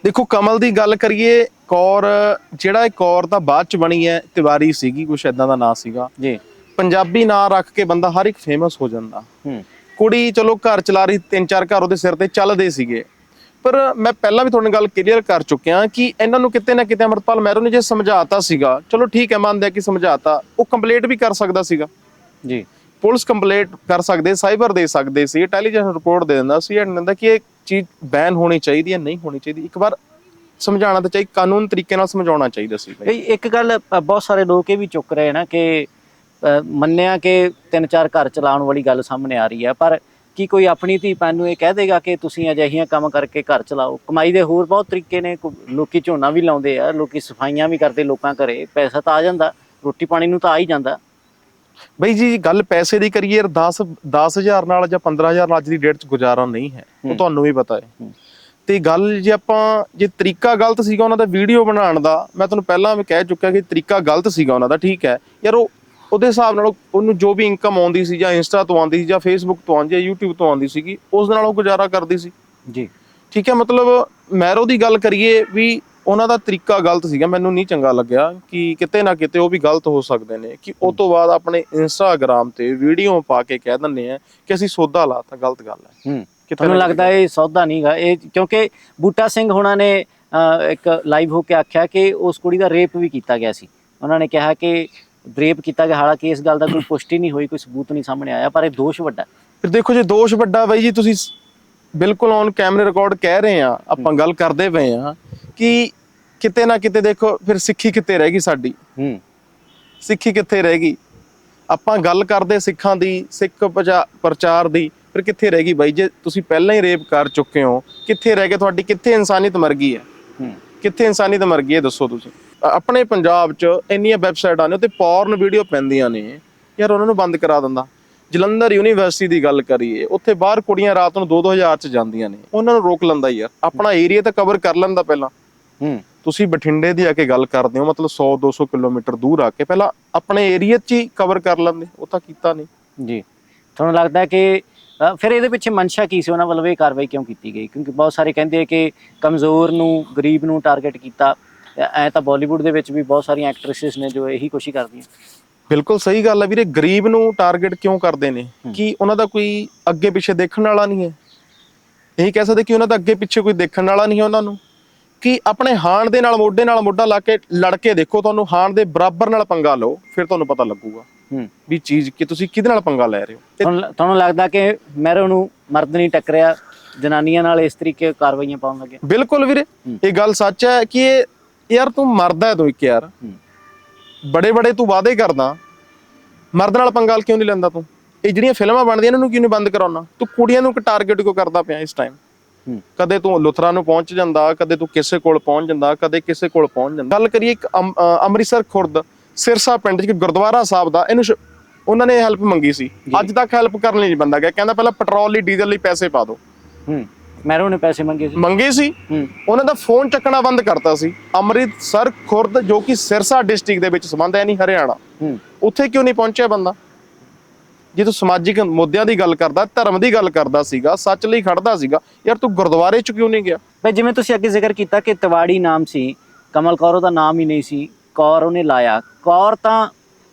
ਦੇਖੋ ਕਮਲ ਦੀ ਗੱਲ ਕਰੀਏ ਕੌਰ ਜਿਹੜਾ ਇਹ ਕੌਰ ਤਾਂ ਬਾਅਦ ਚ ਬਣੀ ਹੈ ਤਿਵਾਰੀ ਸੀਗੀ ਕੁਛ ਐਦਾਂ ਦਾ ਨਾਂ ਸੀਗਾ। ਜੀ। ਪੰਜਾਬੀ ਨਾਂ ਰੱਖ ਕੇ ਬੰਦਾ ਹਰ ਇੱਕ ਫੇਮਸ ਹੋ ਜਾਂਦਾ। ਹੂੰ। ਕੁੜੀ ਚਲੋ ਘਰ ਚਲਾ ਰਹੀ ਤਿੰਨ ਚਾਰ ਘਰ ਉਹਦੇ ਸਿਰ ਤੇ ਚੱਲਦੇ ਸੀਗੇ। ਪਰ ਮੈਂ ਪਹਿਲਾਂ ਵੀ ਤੁਹਾਡੇ ਨਾਲ ਗੱਲ ਕਲੀਅਰ ਕਰ ਚੁੱਕਿਆ ਕਿ ਇਹਨਾਂ ਨੂੰ ਕਿਤੇ ਨਾ ਕਿਤੇ ਅਮਰਪਾਲ ਮਹਿਰੋ ਨੇ ਜੇ ਸਮਝਾਤਾ ਸੀਗਾ ਚਲੋ ਠੀਕ ਹੈ ਮੰਨਦੇ ਆ ਕਿ ਸਮਝਾਤਾ ਉਹ ਕੰਪਲੀਟ ਵੀ ਕਰ ਸਕਦਾ ਸੀਗਾ। ਜੀ। ਪੁਲਿਸ ਕੰਪਲੀਟ ਕਰ ਸਕਦੇ ਸਾਈਬਰ ਦੇ ਸਕਦੇ ਸੀ ਇੰਟੈਲੀਜੈਂਸ ਰਿਪੋਰਟ ਦੇ ਦਿੰਦਾ ਸੀ ਇਹ ਦਿੰਦਾ ਕਿ ਇਹ ਚੀਜ਼ ਬੈਨ ਹੋਣੀ ਚਾਹੀਦੀ ਹੈ ਨਹੀਂ ਹੋਣੀ ਚਾਹੀਦੀ। ਇੱਕ ਵਾਰ ਸਮਝਾਉਣਾ ਤਾਂ ਚਾਹੀਦਾ ਕਾਨੂੰਨ ਤਰੀਕੇ ਨਾਲ ਸਮਝਾਉਣਾ ਚਾਹੀਦਾ ਸੀ ਇਹ ਇੱਕ ਗੱਲ ਅ, ਬਹੁਤ ਸਾਰੇ ਲੋਕ ਇਹ ਵੀ ਚੁੱਕ ਰਹੇ ਨਾ ਕਿ ਅ, ਮੰਨਿਆ ਕਿ ਤਿੰਨ ਚਾਰ ਘਰ ਚਲਾਉਣ ਵਾਲੀ ਗੱਲ ਸਾਹਮਣੇ ਆ ਰਹੀ ਹੈ ਪਰ ਕੀ ਕੋਈ ਆਪਣੀ ਧੀ ਭੈਣ ਨੂੰ ਇਹ ਕਹਿ ਦੇਗਾ ਕਿ ਤੁਸੀਂ ਅਜਿਹੀਆਂ ਕੰਮ ਕਰਕੇ ਘਰ ਚਲਾਓ ਕਮਾਈ ਦੇ ਹੋਰ ਬਹੁਤ ਤਰੀਕੇ ਨੇ ਕੋ- ਲੋਕੀ ਝੋਨਾ ਵੀ ਲਾਉਂਦੇ ਆ ਲੋਕੀ ਸਫਾਈਆਂ ਵੀ ਕਰਦੇ ਲੋਕਾਂ ਘਰੇ ਪੈਸਾ ਤਾਂ ਆ ਜਾਂਦਾ ਰੋਟੀ ਪਾਣੀ ਨੂੰ ਤਾਂ ਆ ਹੀ ਜਾਂਦਾ ਬਈ ਜੀ ਗੱਲ ਪੈਸੇ ਦੀ ਕਰੀਏ 10 10000 ਨਾਲ ਜਾਂ 15000 ਨਾਲ ਅੱਜ ਦੀ ਡੇਟ 'ਚ ਗੁਜ਼ਾਰਾ ਨਹੀਂ ਹੈ ਉਹ ਹੂੰ। ਤੁਹਾਨੂੰ ਵੀ ਪਤਾ ਹੈ ਹੂੰ। ਤੇ ਗੱਲ ਜੇ ਆਪਾਂ ਜੇ ਤਰੀਕਾ ਗਲਤ ਸੀਗਾ ਉਹਨਾਂ ਦਾ ਵੀਡੀਓ ਬਣਾਉਣ ਦਾ ਮੈਂ ਤੁਹਾਨੂੰ ਪਹਿਲਾਂ ਵੀ ਕਹਿ ਚੁੱਕਿਆ ਕਿ ਤਰੀਕਾ ਗਲਤ ਸੀਗਾ ਉਹਨਾਂ ਦਾ ਠੀਕ ਹੈ। ਯਾਰ ਉਹ ਉਹਦੇ ਹਿਸਾਬ ਨਾਲ ਉਹ- ਉਹਨੂੰ ਜੋ ਵੀ ਇਨਕਮ ਆਉਂਦੀ ਸੀ ਜਾਂ ਇੰਸਟਾ ਤੋਂ ਆਉਂਦੀ ਸੀ ਜਾਂ ਫੇਸਬੁੱਕ ਤੋਂ ਆਉਂਦੀ ਜਾਂ YouTube ਤੋਂ ਆਉਂਦੀ ਸੀਗੀ ਉਸ ਨਾਲ ਉਹ ਗੁਜ਼ਾਰਾ ਕਰਦੀ ਸੀ। ਜੀ। ਠੀਕ ਹੈ ਮਤਲਬ ਮੈਰੋ ਦੀ ਗੱਲ ਕਰੀਏ ਵੀ ਉਹਨਾਂ ਦਾ ਤਰੀਕਾ ਗਲਤ ਸੀਗਾ ਮੈਨੂੰ ਨਹੀਂ ਚੰਗਾ ਲੱਗਿਆ ਕਿ ਕਿਤੇ ਨਾ ਕਿਤੇ ਉਹ ਵੀ ਗਲਤ ਹੋ ਸਕਦੇ ਨੇ ਕਿ ਉਸ ਤੋਂ ਬਾਅਦ ਆਪਣੇ ਇੰਸਟਾਗ੍ਰam ਤੇ ਵੀਡੀਓ ਪਾ ਕੇ ਕਹਿ ਦਿੰਦੇ ਆ ਕਿ ਅਸੀਂ ਸੌਦਾ ਲਾਤਾ ਗਲਤ ਗੱਲ ਹੈ। ਹੂੰ। ਕਿਤੇ ਤੁਹਾਨੂੰ ਨਾ ਲੱਗਦਾ ਇਹ ਸੌਦਾ ਨਹੀਂਗਾ। ਇਹ ਕਿਉਂਕਿ ਬੂਟਾ ਸਿੰਘ ਹੁਣਾਂ ਨੇ ਇੱਕ ਲਾਈਵ ਹੋ ਕੇ ਆਖਿਆ ਕਿ ਉਸ ਕੁੜੀ ਦਾ ਰੇਪ ਵੀ ਕੀਤਾ ਗਿਆ ਸੀ। ਉਹਨਾਂ ਨੇ ਕਿਹਾ ਕਿ ਰੇਪ ਕੀਤਾ ਗਿਆ। ਹਾਲਾਂਕਿ ਇਸ ਗੱਲ ਦਾ ਕੋਈ ਪੁਸ਼ਟੀ ਨਹੀਂ ਹੋਈ ਕੋਈ ਸਬੂਤ ਨਹੀਂ ਸਾਹਮਣੇ ਆਇਆ ਪਰ ਇਹ ਦੋਸ਼ ਵੱਡਾ। ਫਿਰ ਦੇਖੋ ਜੇ ਦੋਸ਼ ਵੱਡਾ ਬਾਈ ਜੀ ਤੁਸੀਂ ਬਿਲਕੁਲ ਔਨ ਕੈਮਰੇ ਰਿਕਾਰਡ ਕਹਿ ਰਹੇ ਆ ਆਪਾਂ ਗੱਲ ਕਰਦੇ ਪਏ ਆ ਕਿ ਕਿਤੇ ਨਾ ਕਿਤੇ ਦੇਖੋ ਫਿਰ ਸਿੱਖੀ ਕਿੱਥੇ ਰਹਿ ਗਈ ਸਾਡੀ? ਹੂੰ। ਸਿੱਖੀ ਕਿੱਥੇ ਰਹਿ ਗਈ? ਆਪਾਂ ਗੱਲ ਕਰਦੇ ਸਿੱਖਾਂ ਦੀ ਸਿੱਖ ਪ੍ਰਚਾ- ਪ੍ਰਚਾਰ ਦੀ। ਫਿਰ ਕਿੱਥੇ ਰਹਿ ਗਈ ਬਾਈ? ਜੇ ਤੁਸੀਂ ਪਹਿਲਾਂ ਹੀ ਰੇਪ ਕਰ ਚੁੱਕੇ ਹੋ ਕਿੱਥੇ ਰਹਿ ਗਏ ਤੁਹਾਡੀ? ਕਿੱਥੇ ਇਨਸਾਨੀਅਤ ਮਰ ਗਈ ਹੈ? ਕਿੱਥੇ ਇਨਸਾਨੀਅਤ ਮਰ ਗਈ ਹੈ ਦੱਸੋ ਤੁਸੀਂ? ਆਪਣੇ ਪੰਜਾਬ 'ਚ ਇੰਨੀਆਂ ਵੈਬਸਾਈਟਾਂ ਨੇ ਉੱਤੇ ਪੌਰਨ ਵੀਡੀਓ ਪੈਂਦੀਆਂ ਨੇ। ਯਾਰ ਉਹਨਾਂ ਨੂੰ ਬੰਦ ਕਰਾ ਦਿੰਦਾ। ਜਲੰਧਰ ਯੂਨੀਵਰਸਿਟੀ ਦੀ ਗੱਲ ਕਰੀਏ ਉੱਥੇ ਬਾਹਰ ਕੁੜੀਆਂ ਰਾਤ ਨੂੰ 2-2000 ਚ ਜਾਂਦੀਆਂ ਨੇ। ਉਹਨਾਂ ਨੂੰ ਰੋਕ ਲੈਂਦਾ ਯਾਰ। ਆਪਣਾ ਏਰੀਆ ਤਾਂ ਕਵਰ ਕਰ ਲੈਂਦਾ ਪਹਿਲਾਂ। ਹੂੰ। ਤੁਸੀਂ ਬਠਿੰਡੇ ਦੀ ਆ ਕੇ ਗੱਲ ਕਰਦੇ ਹੋ ਮਤਲਬ 100-200 ਕਿਲੋਮੀਟਰ ਦੂਰ ਆ ਕੇ ਪਹਿਲਾਂ ਆਪਣੇ ਏਰੀਆ 'ਚ ਹੀ ਕਵਰ ਕਰ ਲੈਂਦੇ ਉਹ ਤਾਂ ਕੀਤਾ ਨਹੀਂ। ਜੀ। ਤੁਹਾਨੂੰ ਲੱਗਦਾ ਕਿ ਅ, ਫਿਰ ਇਹਦੇ ਪਿੱਛੇ ਮਨਸ਼ਾ ਕੀ ਸੀ? ਉਹਨਾਂ ਵੱਲੋਂ ਇਹ ਕਾਰਵਾਈ ਕਿਉਂ ਕੀਤੀ ਗਈ? ਕਿਉਂਕਿ ਬਹੁਤ ਸਾਰੇ ਕਹਿੰਦੇ ਆ ਕਿ ਕਮਜ਼ੋਰ ਨੂੰ ਗਰੀਬ ਨੂੰ ਟਾਰਗੇਟ ਕੀਤਾ। ਐ ਐਂ ਤਾਂ ਬਾਲੀਵੁੱਡ ਦੇ ਵਿੱਚ ਵੀ ਬਹੁਤ ਸਾਰੀਆਂ ਐਕਟ੍ਰੈਸਸ ਨੇ ਜੋ ਇਹੀ ਕੋਸ਼ਿਸ਼ ਕਰਦੀਆਂ। ਬਿਲਕੁਲ ਸਹੀ ਗੱਲ ਹੈ ਵੀਰੇ ਗਰੀਬ ਨੂੰ ਟਾਰਗੇਟ ਕਿਉਂ ਕਰਦੇ ਨੇ? ਹੂੰ। ਕਿ ਉਹਨਾਂ ਦਾ ਕੋਈ ਅੱਗੇ ਪਿੱਛੇ ਦੇਖਣ ਵਾਲਾ ਨਹੀਂ ਹੈ? ਇਹੀ ਕਹਿ ਸਕਦੇ ਕਿ ਉਹਨਾਂ ਦਾ ਅੱਗੇ ਪਿੱਛੇ ਕੋਈ ਦੇਖਣ ਵਾਲਾ ਨਹੀਂ ਹੈ ਉਹਨਾਂ ਨੂੰ? ਕਿ ਆਪਣੇ ਹਾਣ ਦੇ ਨਾਲ ਮੋਢੇ ਨਾਲ ਮੋਢਾ ਲਾ ਕੇ ਲੜ ਕੇ ਦੇਖੋ ਤੁਹਾਨੂੰ ਹਾਣ ਦੇ ਬਰਾਬਰ ਨਾਲ ਪੰਗਾ ਲਓ ਫਿਰ ਤੁਹਾਨੂੰ ਪਤਾ ਲੱਗੂਗਾ। ਵੀ ਚੀਜ਼ ਕਿ ਤੁਸੀਂ ਕਿਹਦੇ ਨਾਲ ਪੰਗਾ ਲੈ ਰਹੇ ਹੋ? ਤੁਹਾਨੂੰ ਤੁਹਾਨੂੰ ਲੱਗਦਾ ਕਿ ਮੈਰੋ ਨੂੰ ਮਰਦ ਨਹੀਂ ਟੱਕਰਿਆ ਜਨਾਨੀਆਂ ਨਾਲ ਇਸ ਤਰੀਕੇ ਕਾਰਵਾਈਆਂ ਪਾਉਣ ਲੱਗੇ? ਬਿਲਕੁਲ ਵੀਰੇ। ਇਹ ਗੱਲ ਸੱਚ ਹੈ ਕਿ ਇਹ ਯਾਰ ਤੂੰ ਮਰਦਾ ਹੈ ਤੂੰ ਇੱਕ ਯਾਰ। ਬੜੇ ਬੜੇ ਤੂੰ ਵਾਅਦੇ ਕਰਦਾ। ਮਰਦ ਨਾਲ ਪੰਗਾਲ ਕਿਉਂ ਨਹੀਂ ਲੈਂਦਾ ਤੂੰ? ਇਹ ਜਿਹੜੀਆਂ ਫਿਲਮਾਂ ਬਣਦੀਆਂ ਇਹਨਾਂ ਨੂੰ ਕਿਉਂ ਨਹੀਂ ਬੰਦ ਕਰਾਉਣਾ? ਤੂੰ ਕੁੜੀਆਂ ਨੂੰ ਕਿ ਟਾਰਗੇਟ ਕਿਉਂ ਕਰਦਾ ਪਿਆ ਇਸ ਟਾਈਮ ਕਦੇ ਤੂੰ ਲੁਥਰਾ ਨੂੰ ਪਹੁੰਚ ਜਾਂਦਾ ਕਦੇ ਤੂੰ ਕਿਸੇ ਕੋਲ ਪਹੁੰਚ ਜਾਂਦਾ ਕਦੇ ਕਿਸੇ ਕੋਲ ਪਹੁੰਚ ਜਾਂਦਾ। ਗੱਲ ਕਰੀਏ ਇੱਕ ਅੰਮ੍ਰਿਤਸਰ ਖੁਰਦ। ਸਿਰਸਾ ਪਿੰਡ ਚ ਗੁਰਦੁਆਰਾ ਸਾਹਿਬ ਦਾ ਇਹਨੂੰ ਸ਼- ਉਹਨਾਂ ਨੇ ਹੈਲਪ ਮੰਗੀ ਸੀ। ਅੱਜ ਤੱਕ ਹੈਲਪ ਕਰਨ ਲਈ ਨਹੀਂ ਬੰਦਾ ਗਿਆ। ਕਹਿੰਦਾ ਪਹਿਲਾਂ ਪੈਟਰੋਲ ਲਈ ਡੀਜ਼ਲ ਲਈ ਪੈਸੇ ਪਾ ਦਿਓ। ਹੂੰ। ਮੈਰੋ ਨੇ ਪੈਸੇ ਮੰਗੇ ਸੀ? ਮੰਗੇ ਸੀ। ਹੂੰ। ਉਹਨਾਂ ਦਾ ਫੋਨ ਚੱਕਣਾ ਬੰਦ ਕਰਤਾ ਸੀ। ਅੰਮ੍ਰਿਤਸਰ ਖੁਰਦ ਜੋ ਕਿ ਸਿਰਸਾ ਡਿਸਟ੍ਰਿਕਟ ਦੇ ਵਿੱਚ ਸੰਬੰਧ ਹੈ ਨਹੀਂ ਹਰਿਆਣਾ। ਹੂੰ। ਉੱਥੇ ਕਿਉਂ ਨਹੀਂ ਪਹੁੰਚਿਆ ਬੰਦਾ? ਜੇ ਤੂੰ ਸਮਾਜਿਕ ਮੁੱਦਿਆਂ ਦੀ ਗੱਲ ਕਰਦਾ ਧਰਮ ਦੀ ਗੱਲ ਕਰਦਾ ਸੀਗਾ ਸੱਚ ਲਈ ਖੜਦਾ ਸੀਗਾ ਯਾਰ ਤੂੰ ਗੁਰਦੁਆਰੇ ਚ ਕਿਉਂ ਨਹੀਂ ਗਿਆ? ਭਾਈ ਜਿਵੇਂ ਤੁਸੀਂ ਅੱਗੇ ਜ਼ਿਕਰ ਕੀਤਾ ਕਿ ਤਿਵਾੜੀ ਨਾਮ ਸੀ ਕਮਲ ਕੌਰ ਉਹਦਾ ਨਾਮ ਹੀ ਨਹੀਂ ਸੀ ਕੌਰ ਉਹਨੇ ਲਾਇਆ। ਕੌਰ ਤਾਂ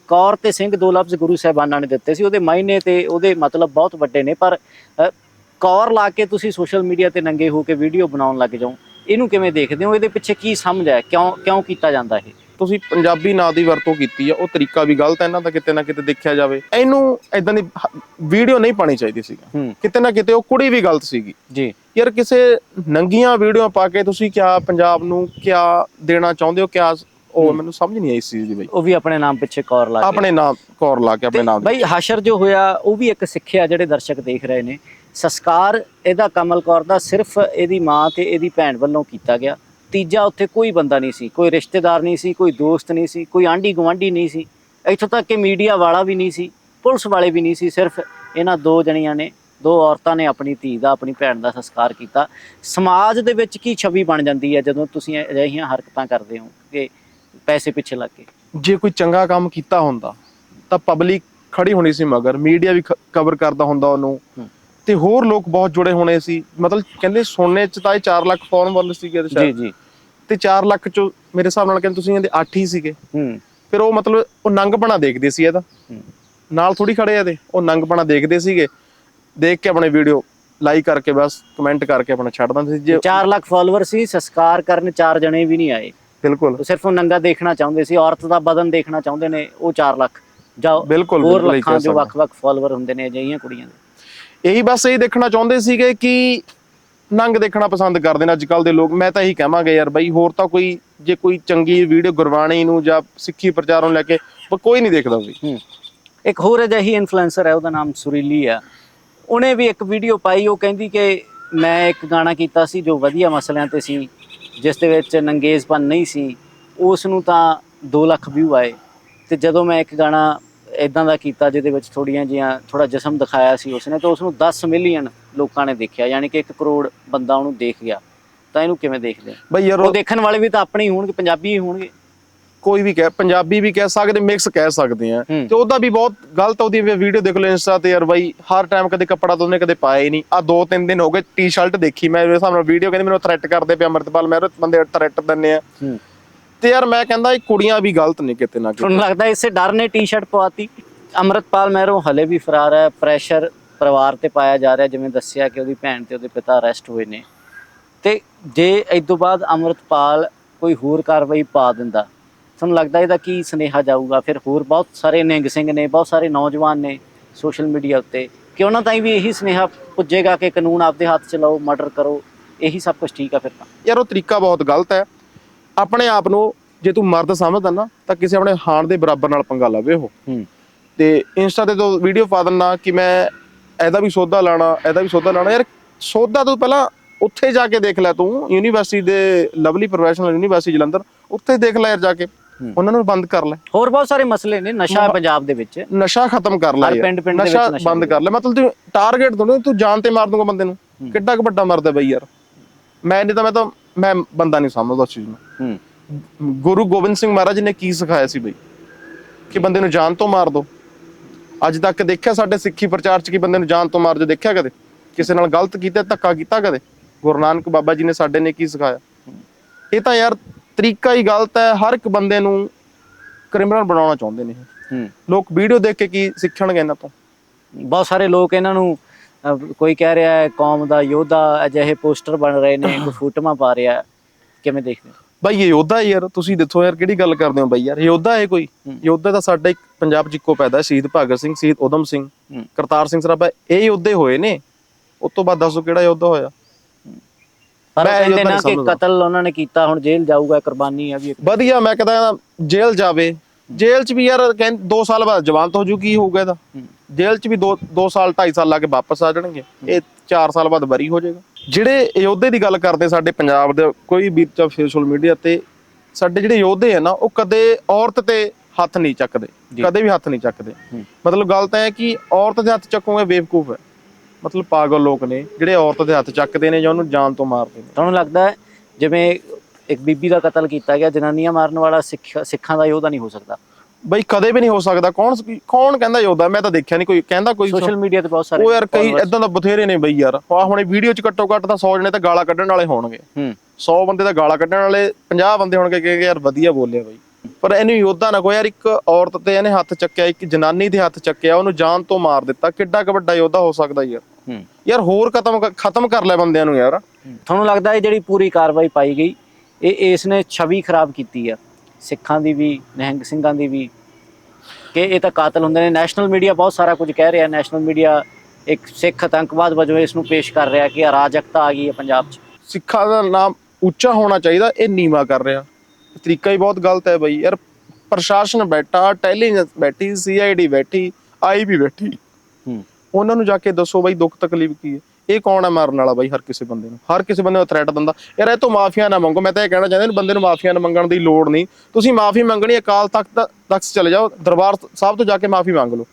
ਕੌਰ ਤੇ ਸਿੰਘ ਦੋ ਲਫ਼ਜ਼ ਗੁਰੂ ਸਾਹਿਬਾਨਾਂ ਨੇ ਦਿੱਤੇ ਸੀ ਉਹਦੇ ਮਾਇਨੇ ਤੇ ਉਹਦੇ ਮਤਲਬ ਬਹੁਤ ਵੱਡੇ ਨੇ ਪਰ ਕੌਰ ਲਾ ਕੇ ਤੁਸੀਂ ਸੋਸ਼ਲ ਮੀਡੀਆ ਤੇ ਨੰਗੇ ਹੋ ਕੇ ਵੀਡੀਓ ਬਣਾਉਣ ਲੱਗ ਜਾਓ ਇਹਨੂੰ ਕਿਵੇਂ ਦੇਖਦੇ ਹੋ? ਇਹਦੇ ਪਿੱਛੇ ਕੀ ਸਮਝ ਹੈ? ਕਿਉਂ ਕਿਉਂ ਕੀਤਾ ਜਾਂਦਾ ਇਹ? ਤੁਸੀਂ ਪੰਜਾਬੀ ਨਾਂ ਦੀ ਵਰਤੋਂ ਕੀਤੀ ਆ ਉਹ ਤਰੀਕਾ ਵੀ ਗਲਤ ਹੈ ਇਹਨਾਂ ਦਾ ਕਿਤੇ ਨਾ ਕਿਤੇ ਦੇਖਿਆ ਜਾਵੇ। ਇਹਨੂੰ ਇਦਾਂ ਦੀ ਵੀਡੀਓ ਨਹੀਂ ਪਾਣੀ ਚਾਹੀਦੀ ਸੀ। ਹੂੰ। ਕਿਤੇ ਨਾ ਕਿਤੇ ਉਹ ਕੁੜੀ ਵੀ ਗਲਤ ਸੀਗੀ। ਜੀ। ਯਾਰ ਕਿਸੇ ਨੰਗੀਆਂ ਵੀਡੀਓ ਪਾ ਕੇ ਤੁਸੀਂ ਕਿਆ ਪੰਜਾਬ ਨੂੰ ਕਿਆ ਦੇਣਾ ਚਾਹੁੰਦੇ ਹੋ ਕਿਆ ਉਹ ਮੈਨੂੰ ਸਮਝ ਨਹੀਂ ਆਈ ਇਸ ਚੀਜ਼ ਦੀ ਬਈ। ਉਹ ਵੀ ਆਪਣੇ ਨਾਮ ਪਿੱਛੇ ਕੌਰ ਲਾ ਕੇ। ਆਪਣੇ ਨਾਮ ਕੌਰ ਲਾ ਕੇ ਆਪਣੇ ਨਾਮ ਦੇ। ਬਈ ਹਸ਼ਰ ਜੋ ਹੋਇਆ ਉਹ ਵੀ ਇੱਕ ਸਿੱਖਿਆ ਜਿਹੜੇ ਦਰਸ਼ਕ ਦੇਖ ਰਹੇ ਨੇ। ਸੰਸਕਾਰ ਇਹਦਾ ਕਮਲ ਕੌਰ ਦਾ ਸਿਰਫ ਇਹਦੀ ਮਾਂ ਤੇ ਇਹਦੀ ਭੈਣ ਵੱਲੋਂ ਕੀਤਾ ਗਿਆ। ਤੀਜਾ ਉੱਥੇ ਕੋਈ ਬੰਦਾ ਨਹੀਂ ਸੀ ਕੋਈ ਰਿਸ਼ਤੇਦਾਰ ਨਹੀਂ ਸੀ ਕੋਈ ਦੋਸਤ ਨਹੀਂ ਸੀ ਕੋਈ ਆਂਢੀ ਗੁਆਂਢੀ ਨਹੀਂ ਸੀ। ਇੱਥੋਂ ਤੱਕ ਕਿ ਮੀਡੀਆ ਵਾਲਾ ਵੀ ਨਹੀਂ ਸੀ ਪੁਲਿਸ ਵਾਲੇ ਵੀ ਨਹੀਂ ਸੀ ਸਿਰਫ ਇਹਨਾਂ ਦੋ ਜਣੀਆਂ ਨੇ ਦੋ ਔਰਤਾਂ ਨੇ ਆਪਣੀ ਧੀ ਦਾ ਆਪਣੀ ਭੈਣ ਦਾ ਸੰਸਕਾਰ ਕੀਤਾ। ਸਮਾਜ ਦੇ ਵਿੱਚ ਕੀ ਛਵੀ ਬਣ ਜਾਂਦੀ ਹੈ ਜਦੋਂ ਤੁਸੀਂ ਅਜਿਹੀਆਂ ਹਰਕਤਾਂ ਕਰਦੇ ਹੋ ਕਿ ਪੈਸੇ ਪਿੱਛੇ ਲੱਗ ਕੇ ਜੇ ਕੋਈ ਚੰਗਾ ਕੰਮ ਕੀਤਾ ਹੁੰਦਾ ਤਾਂ ਪਬਲਿਕ ਖੜੀ ਹੋਣੀ ਸੀ ਮਗਰ ਮੀਡੀਆ ਵੀ ਕਵਰ ਕਰਦਾ ਹੁੰਦਾ ਉਹਨੂੰ। ਤੇ ਹੋਰ ਲੋਕ ਬਹੁਤ ਜੁੜੇ ਹੋਣੇ ਸੀ। ਮਤਲਬ ਕਹਿੰਦੇ ਸੋਨੇ ਚ ਤਾਂ ਇਹ 4 ਲੱਖ ਫੋਰਨ ਵਾਲੇ ਸੀਗੇ ਜੀ ਜੀ। ਤੇ 4 ਲੱਖ ਚੋਂ ਮੇਰੇ ਹਿਸਾਬ ਨਾਲ ਕਹਿੰਦੇ ਤੁਸੀਂ ਇਹਦੇ 8 ਹੀ ਸੀਗੇ। ਹੂੰ। ਫਿਰ ਉਹ ਮਤਲਬ ਉਹ ਨੰਗਪਣਾ ਦੇਖਦੇ ਸੀ ਇਹਦਾ। ਹੂੰ। ਨਾਲ ਥੋੜੀ ਖੜੇ ਆ ਇਹਦੇ। ਉਹ ਨੰਗਪਣਾ ਦੇਖਦੇ ਸੀਗੇ। ਦੇਖ ਕੇ ਆਪਣੇ ਵੀਡੀਓ ਲਾਈਕ ਕਰਕੇ ਬਸ ਕਮੈਂਟ ਕਰਕੇ ਆਪਣਾ ਛੱਡ ਦਿੰਦੇ ਸੀ। ਜੇ 4 ਲੱਖ ਫਾਲੋਅਰ ਸੀ ਸੰਸਕਾਰ ਕਰਨ ਚਾਰ ਜਣੇ ਵੀ ਨਹੀਂ ਆਏ। ਬਿਲਕੁਲ। ਸਿਰਫ ਉਹ ਨੰਗਾ ਦੇਖਣਾ ਚਾਹੁੰਦੇ ਸੀ ਔਰਤ ਦਾ ਬਦਨ ਦੇਖਣਾ ਚਾਹੁੰਦੇ ਨੇ ਉਹ 4 ਲੱਖ ਜਾਂ ਬਿਲਕੁਲ ਹੋਰ ਬਿਲਕੁਲ ਇਹੀ ਲੱਖਾਂ ਕਹਿ ਜੋ ਸਕਦਾ। ਵੱਖ-ਵੱਖ ਫਾਲੋਅਰ ਹੁੰਦੇ ਨੇ ਅਜਿਹੀਆਂ ਕੁੜੀਆਂ ਦੇ। ਇਹੀ ਬਸ ਇਹ ਦੇਖਣਾ ਚਾਹੁੰਦੇ ਸੀਗੇ ਕਿ ਨੰਗ ਦੇਖਣਾ ਪਸੰਦ ਕਰਦੇ ਨੇ ਅੱਜ ਕੱਲ ਦੇ ਲੋਕ। ਮੈਂ ਤਾਂ ਇਹੀ ਕਹਾਂਗਾ ਯਾਰ ਬਾਈ ਹੋਰ ਤਾਂ ਕੋਈ ਜੇ ਕੋਈ ਚੰਗੀ ਵੀਡੀਓ ਗੁਰਬਾਣੀ ਨੂੰ ਜਾਂ ਸਿੱਖੀ ਪ੍ਰਚਾਰ ਨੂੰ ਲੈ ਕੇ ਉਹ ਕੋਈ ਨਹੀਂ ਦੇਖਦਾ ਬਈ। ਇੱਕ ਹੋਰ ਅਜਿਹੀ ਇਨਫਲੂਐਂਸਰ ਹੈ ਉਹਦਾ ਨਾਮ ਸੁਰੀਲੀ ਆ ਉਹਨੇ ਵੀ ਇੱਕ ਵੀਡੀਓ ਪਾਈ ਉਹ ਕਹਿੰਦੀ ਕਿ ਮੈਂ ਇੱਕ ਗਾਣਾ ਕੀਤਾ ਸੀ ਜੋ ਵਧੀਆ ਮਸਲਿਆਂ ਤੇ ਸੀ। ਜਿਸ ਦੇ ਵਿੱਚ ਨੰਗੇਜ਼ਪਨ ਨਹੀਂ ਸੀ ਉਸ ਨੂੰ ਤਾਂ 2 ਲੱਖ ਵਿਊ ਆਏ। ਤੇ ਜਦੋਂ ਮੈਂ ਇੱਕ ਗਾਣਾ ਇਦਾਂ ਦਾ ਕੀਤਾ ਜਿਹਦੇ ਵਿੱਚ ਥੋੜੀਆਂ ਜੀਆਂ ਥੋੜਾ ਜਿਸਮ ਦਿਖਾਇਆ ਸੀ ਉਸਨੇ ਤਾਂ ਉਸ ਨੂੰ 10 ਮਿਲੀਅਨ ਲੋਕਾਂ ਨੇ ਦੇਖਿਆ ਯਾਨੀ ਕਿ 1 ਕਰੋੜ ਬੰਦਾ ਉਹਨੂੰ ਦੇਖ ਗਿਆ। ਤਾਂ ਇਹਨੂੰ ਕਿਵੇਂ ਦੇਖਦੇ? ਬਈ ਯਾਰ ਉਹ ਦੇਖਣ ਵਾਲੇ ਵੀ ਤਾਂ ਆਪਣੇ ਹੀ ਹੋਣਗੇ ਪੰਜਾਬੀ ਹੀ ਹੋਣਗੇ। ਕੋਈ ਵੀ ਕਹਿ ਪੰਜਾਬੀ ਵੀ ਕਹਿ ਸਕਦੇ ਮਿਕਸ ਕਹਿ ਸਕਦੇ ਆ। ਤੇ ਉਹਦਾ ਵੀ ਬਹੁਤ ਗਲਤ ਉਹਦੀ ਵੀਡੀਓ ਦੇਖ ਲਓ ਇੰਸਟਾ ਤੇ ਯਾਰ ਬਾਈ ਹਰ ਟਾਈਮ ਕਦੇ ਕੱਪੜਾ ਤਾਂ ਉਹਨੇ ਕਦੇ ਪਾਇਆ ਹੀ ਨਹੀਂ। ਆ ਦੋ ਤਿੰਨ ਦਿਨ ਹੋ ਗਏ ਟੀ-ਸ਼ਰਟ ਦੇਖੀ ਮੈਂ ਮੇਰੇ ਸਾਹਮਣੇ ਵੀਡੀਓ ਕਹਿੰਦੇ ਮੈਨੂੰ ਥ੍ਰੈਟ ਕਰਦੇ ਪਏ ਅਮਰਤਪਾਲ ਮੈਂ ਬੰਦੇ ਥ੍ਰੈਟ ਦਿੰਨੇ ਆ। ਤੇ ਯਾਰ ਮੈਂ ਕਹਿੰਦਾ ਇਹ ਕੁੜੀਆਂ ਵੀ ਗਲਤ ਨੇ ਕਿਤੇ ਨਾ ਕਿਤੇ। ਤੁਹਾਨੂੰ ਲੱਗਦਾ ਇਸੇ ਡਰ ਨੇ ਟੀ-ਸ਼ਰਟ ਪਵਾਤੀ? ਅਮਰਤਪਾਲ ਮਹਿਰੋਂ ਹਲੇ ਵੀ ਫਰਾਰ ਹੈ ਪ੍ਰੈਸ਼ਰ ਪਰਿਵਾਰ ਤੇ ਪਾਇਆ ਜਾ ਰਿਹਾ ਜਿਵੇਂ ਦੱਸਿਆ ਕਿ ਉਹਦੀ ਭੈਣ ਤੇ ਉਹਦੇ ਪਿਤਾ ਅਰੈਸਟ ਹੋਏ ਨੇ। ਤੇ ਜੇ ਇਸ ਤੋਂ ਬਾਅਦ ਅਮਰਤਪਾਲ ਕੋਈ ਹੋਰ ਕਾਰਵਾਈ ਪਾ ਦਿੰਦਾ ਤੁਹਾਨੂੰ ਲੱਗਦਾ ਇਹਦਾ ਕੀ ਸੁਨੇਹਾ ਜਾਊਗਾ? ਫਿਰ ਹੋਰ ਬਹੁਤ ਸਾਰੇ ਨਿਹੰਗ ਸਿੰਘ ਨੇ ਬਹੁਤ ਸਾਰੇ ਨੌਜਵਾਨ ਨੇ ਸੋਸ਼ਲ ਮੀਡੀਆ ਉੱਤੇ। ਕਿ ਉਹਨਾਂ ਤਾਈਂ ਵੀ ਇਹੀ ਸੁਨੇਹਾ ਪੁੱਜੇਗਾ ਕਿ ਕਾਨੂੰਨ ਆਪਦੇ ਹੱਥ ਚ ਲਓ ਮਰਡਰ ਕਰੋ ਇਹੀ ਸਭ ਕੁਝ ਠੀਕ ਆ ਫਿਰ ਤਾਂ। ਯਾਰ ਉਹ ਤਰੀਕਾ ਬਹੁਤ ਗਲਤ ਹੈ। ਆਪਣੇ ਆਪ ਨੂੰ ਜੇ ਤੂੰ ਮਰਦ ਸਮਝਦਾ ਨਾ ਤਾਂ ਕਿਸੇ ਆਪਣੇ ਹਾਣ ਦੇ ਬਰਾਬਰ ਨਾਲ ਪੰਗਾ ਲਵੇ ਉਹ। ਹੂੰ। ਤੇ ਇੰਸਟਾ ਤੇ ਤੋਂ ਵੀਡੀਓ ਪਾ ਦਿੰਨਾ ਕਿ ਮੈਂ ਇਹਦਾ ਵੀ ਸੌਦਾ ਲਾਣਾ ਇਹਦਾ ਵੀ ਸੌਦਾ ਲਾਣਾ। ਯਾਰ ਸੌਦਾ ਤੂੰ ਪਹਿਲਾਂ ਉੱਥੇ ਜਾ ਕੇ ਦੇਖ ਲੈ ਤੂੰ ਯੂਨੀਵਰਸਿਟੀ ਦੇ ਲਵਲੀ ਪ੍ਰੋਫੈਸ਼ਨਲ ਯੂਨੀਵਰਸਿਟੀ ਜਲੰਧਰ ਉੱਥੇ ਦੇਖ ਲੈ ਯਾਰ ਜਾ ਕੇ। ਉਹਨਾਂ ਨੂੰ ਬੰਦ ਕਰ ਲੈ। ਹੋਰ ਬਹੁਤ ਸਾਰੇ ਮਸਲੇ ਨੇ ਨਸ਼ਾ ਪੰਜਾਬ ਦੇ ਵਿੱਚ। ਨਸ਼ਾ ਖਤਮ ਕਰ ਲੈ ਪਿੰਡ- ਪਿੰਡ ਦੇ ਵਿੱਚ ਨਸ਼ਾ ਬੰਦ ਕਰ ਲੈ। ਮਤਲਬ ਤੂੰ ਟਾਰਗੇਟ ਤੋਂ ਤੂੰ ਜਾਨ ਤੇ ਮਾਰ ਦੂੰਗਾ ਬੰਦੇ ਨੂੰ। ਕਿੱਡਾ ਕੁ ਵੱਡਾ ਮਰਦਾ ਬਈ ਯਾਰ। ਮੈਂ ਨਹੀਂ ਤਾਂ ਮੈਂ ਤਾਂ ਮੈਂ ਬੰਦਾ ਨਹੀਂ ਸਮਝਦਾ ਉਸ ਚੀਜ਼ ਨੂੰ। ਗੁਰੂ ਗੋਬਿੰਦ ਸਿੰਘ ਮਹਾਰਾਜ ਨੇ ਕੀ ਸਿਖਾਇਆ ਸੀ ਬਈ? ਕਿ ਬੰਦੇ ਨੂੰ ਜਾਨ ਤੋਂ ਮਾਰ ਦੋ। ਅੱਜ ਤੱਕ ਦੇਖਿਆ ਸਾਡੇ ਸਿੱਖੀ ਪ੍ਰਚਾਰ ਚ ਕਿ ਬੰਦੇ ਨੂੰ ਜਾਨ ਤੋਂ ਮਾਰ ਜੋ ਦੇਖਿਆ ਕਦੇ? ਕਿਸੇ ਨਾਲ ਗਲਤ ਕੀਤਾ ਧੱਕਾ ਕੀਤਾ ਕਦੇ? ਗੁਰੂ ਨਾਨਕ ਬਾਬਾ ਜੀ ਨੇ ਸਾਡੇ ਨੇ ਕੀ ਸਿਖਾਇਆ? ਇਹ ਤਾਂ ਯਾਰ ਤਰੀਕਾ ਹੀ ਗਲਤ ਹੈ ਹਰ ਇੱਕ ਬੰਦੇ ਨੂੰ ਕ੍ਰਿਮੀਨਲ ਬਣਾਉਣਾ ਚਾਹੁੰਦੇ ਨੇ। ਹੂੰ ਲੋਕ ਵੀਡੀਓ ਦੇਖ ਕੇ ਕੀ ਸਿੱਖਣਗੇ ਇਹਨਾਂ ਤੋਂ ਬਹੁਤ ਸਾਰੇ ਲੋਕ ਇਹਨਾਂ ਨੂੰ ਅਹ, ਕੋਈ ਕਹਿ ਰਿਹਾ ਹੈ ਕੌਮ ਦਾ ਯੋਧਾ ਅਜਿਹੇ ਪੋਸਟਰ ਬਣ ਰਹੇ ਨੇ ਕੋਈ ਫੋਟੋਆਂ ਪਾ ਰਿਹਾ ਹੈ। ਕਿਵੇਂ ਦੇਖਦੇ ਹੋ? ਬਾਈ ਇਹ ਯੋਧਾ ਯਾਰ ਤੁਸੀਂ ਦੱਸੋ ਯਾਰ ਕਿਹੜੀ ਗੱਲ ਕਰਦੇ ਹੋ ਬਾਈ ਯਾਰ ਯੋਧਾ ਹੈ ਕੋਈ ਹੂੰ। ਯੋਧਾ ਤਾਂ ਸਾਡਾ ਇੱਕ ਪੰਜਾਬ ਚ ਇੱਕੋ ਪੈਦਾ ਹੈ, ਸ਼ਹੀਦ ਭਗਤ ਸਿੰਘ ਸ਼ਹੀਦ ਉਦਮ ਸਿੰਘ ਹੂੰ। ਕਰਤਾਰ ਸਿੰਘ ਸਰਾਭਾ ਇਹ ਯੋਧੇ ਹੋਏ ਨੇ ਉਸ ਤੋਂ ਬਾਅਦ ਦੱਸੋ ਕਿਹੜਾ ਯੋਧਾ ਹੋਇਆ ਪਰ ਉਹ ਮੈਂ ਕਹਿੰਦੇ ਯੋਧਾ ਨਾ ਕਿ ਸਮਝਦਾ। ਕਤਲ ਉਹਨਾਂ ਨੇ ਕੀਤਾ ਹੁਣ ਜੇਲ੍ਹ ਜਾਊਗਾ ਕੁਰਬਾਨੀ ਆ ਵੀ ਇੱਕ। ਵਧੀਆ ਮੈਂ ਕਹਿੰਦਾ ਜੇਲ੍ਹ ਜਾਵੇ। ਜੇਲ੍ਹ ਚ ਵੀ ਯਾਰ ਕਹਿੰਦੇ 2 ਸਾਲ ਬਾਅਦ ਜਵਾਨ ਤੋਂ ਹੋ ਜੂ ਕੀ ਹੋਊਗਾ ਇਹਦਾ। ਹੂੰ। ਜੇਲ੍ਹ ਚ ਵੀ 2 2 ਸਾਲ 2.5 ਸਾਲ ਲਾ ਕੇ ਵਾਪਸ ਆ ਜਾਣਗੇ। ਇਹ 4 ਸਾਲ ਬਾਅਦ ਬਰੀ ਹੋ ਜਾਏਗਾ। ਜਿਹੜੇ ਯੋਧੇ ਦੀ ਗੱਲ ਕਰਦੇ ਸਾਡੇ ਪੰਜਾਬ ਦੇ ਕੋਈ ਵੀ ਚਾ ਸੋਸ਼ਲ ਮੀਡੀਆ ਤੇ ਸਾਡੇ ਜਿਹੜੇ ਯੋਧੇ ਆ ਨਾ ਉਹ ਕਦੇ ਔਰਤ ਤੇ ਹੱਥ ਨਹੀਂ ਚੱਕਦੇ। ਜੀ। ਕਦੇ ਵੀ ਹੱਥ ਨਹੀਂ ਚੱਕਦੇ। ਹੂੰ। ਮਤਲਬ ਗੱਲ ਤਾਂ ਇਹ ਹੈ ਕਿ ਔਰਤ ਦੇ ਹੱਥ ਚੱਕੋਗੇ ਬੇਵਕੂਫ ਹੈ। ਮਤਲਬ ਪਾਗਲ ਲੋਕ ਨੇ ਜਿਹੜੇ ਔਰਤ ਦੇ ਹੱਥ ਚੱਕਦੇ ਨੇ ਜਾਂ ਉਹਨੂੰ ਜਾਨ ਤੋਂ ਮਾਰਦੇ ਨੇ। ਤੁਹਾਨੂੰ ਲੱਗਦਾ ਹੈ ਜਿਵੇਂ ਇੱਕ ਬੀਬੀ ਦਾ ਕਤਲ ਕੀਤਾ ਗਿਆ ਜਨਾਨੀਆਂ ਮਾਰਨ ਵਾਲਾ ਸਿੱਖ ਸਿੱਖਾਂ ਦਾ ਯੋਧਾ ਨਹੀਂ ਹੋ ਸਕਦਾ? ਬਈ ਕਦੇ ਵੀ ਨਹੀਂ ਹੋ ਸਕਦਾ। ਕੌਣ ਕੌਣ ਕਹਿੰਦਾ ਯੋਧਾ? ਮੈਂ ਤਾਂ ਦੇਖਿਆ ਨਹੀਂ ਕੋਈ ਕਹਿੰਦਾ ਕੋਈ ਸੋਸ਼ਲ ਮੀਡੀਆ ਤੇ ਬਹੁਤ ਸਾਰੇ ਉਹ ਯਾਰ ਕਈ ਇਦਾਂ ਦਾ ਬਥੇਰੇ ਨੇ ਬਈ ਯਾਰ। ਆ ਹੁਣੇ ਵੀਡੀਓ ਚ ਘੱਟੋ ਘੱਟ ਤਾਂ 100 ਜਣੇ ਤਾਂ ਗਾਲਾਂ ਕੱਢਣ ਵਾਲੇ ਹੋਣਗੇ। ਹੂੰ। 100 ਬੰਦੇ ਤਾਂ ਗਾਲਾਂ ਕੱਢਣ ਵਾਲੇ 50 ਬੰਦੇ ਹੋਣਗੇ ਕਿ ਯਾਰ ਵਧੀਆ ਬੋਲਿਆ ਬਈ। ਪਰ ਇਹਨੂੰ ਯੋਧਾ ਨਾ ਕੋਈ ਯਾਰ ਇੱਕ ਔਰਤ ਤੇ ਇਹਨੇ ਹੱਥ ਚੱਕਿਆ ਇੱਕ ਜਨਾਨੀ ਦੇ ਹੱਥ ਚੱਕਿਆ ਉਹਨੂੰ ਜਾਨ ਤੋਂ ਮਾਰ ਦਿੱਤਾ। ਕਿੱਡਾ ਕੁ ਵੱਡਾ ਯੋਧਾ ਹੋ ਸਕਦਾ ਯਾਰ। ਯਾਰ ਹੋਰ ਖਤਮ ਖਤਮ ਕਰ ਲੈ ਬੰਦਿਆਂ ਨੂੰ ਯਾਰ। ਤੁਹਾਨੂੰ ਲੱਗਦਾ ਹੈ ਜਿਹੜੀ ਪੂਰੀ ਕਾਰਵਾਈ ਪਾਈ ਗਈ ਇਹ ਇਸ ਨੇ ਛਵੀ ਖਰਾਬ ਕੀਤੀ ਆ? ਸਿੱਖਾਂ ਦੀ ਵੀ ਨਿਹੰਗ ਸਿੰਘਾਂ ਦੀ ਵੀ? ਕਿ ਇਹ ਤਾਂ ਕਾਤਲ ਹੁੰਦੇ ਨੇ। ਨੈਸ਼ਨਲ ਮੀਡੀਆ ਬਹੁਤ ਸਾਰਾ ਕੁਝ ਕਹਿ ਰਿਹਾ। ਨੈਸ਼ਨਲ ਮੀਡੀਆ ਇੱਕ ਸਿੱਖ ਆਤੰਕਵਾਦ ਵਜੋਂ ਇਸ ਨੂੰ ਪੇਸ਼ ਕਰ ਰਿਹਾ ਕਿ ਅਰਾਜਕਤਾ ਆ ਗਈ ਹੈ ਪੰਜਾਬ 'ਚ। ਸਿੱਖਾਂ ਦਾ ਨਾਮ ਉੱਚਾ ਹੋਣਾ ਚਾਹੀਦਾ। ਇਹ ਨੀਵਾ ਕਰ ਰਿਹਾ। ਇਹ ਤਰੀਕਾ ਹੀ ਬਹੁਤ ਗਲਤ ਹੈ ਬਈ। ਯਾਰ ਪ੍ਰਸ਼ਾਸਨ ਬੈਠਾ ਇੰਟੈਲੀਜੈਂਸ ਬੈਠੀ ਸੀਆਈਡੀ ਬੈਠੀ ਆਈ ਵੀ ਬੈਠੀ। ਹੂੰ। ਉਹਨਾਂ ਨੂੰ ਜਾ ਕੇ ਦੱਸੋ ਬਈ ਦੁੱਖ ਤਕਲੀਫ ਕੀ ਹੈ? ਇਹ ਕੌਣ ਹੈ ਮਾਰਨ ਵਾਲਾ ਬਈ ਹਰ ਕਿਸੇ ਬੰਦੇ ਨੂੰ? ਹਰ ਕਿਸੇ ਬੰਦੇ ਨੂੰ ਥ੍ਰੈਟ ਦਿੰਦਾ। ਯਾਰ ਇਹ ਤੋਂ ਮਾਫੀਆ ਨਾ ਮੰਗੋ ਮੈਂ ਤਾਂ ਇਹ ਕਹਿਣਾ ਚਾਹੁੰਦਾ ਇਹਨੂੰ ਬੰਦੇ ਨੂੰ ਮਾਫੀਆ ਨਾ ਮੰਗਣ ਦੀ ਲੋੜ ਨਹੀਂ। ਤੁਸੀਂ ਮਾਫੀ ਮੰਗਣੀ ਅਕਾਲ ਤਖਤ ਤਖਤ ਚਲੇ ਜਾਓ ਦਰਬਾਰ ਸਾਹਿਬ ਤੋਂ ਜਾ ਕੇ ਮਾਫੀ ਮੰਗ ਲਓ।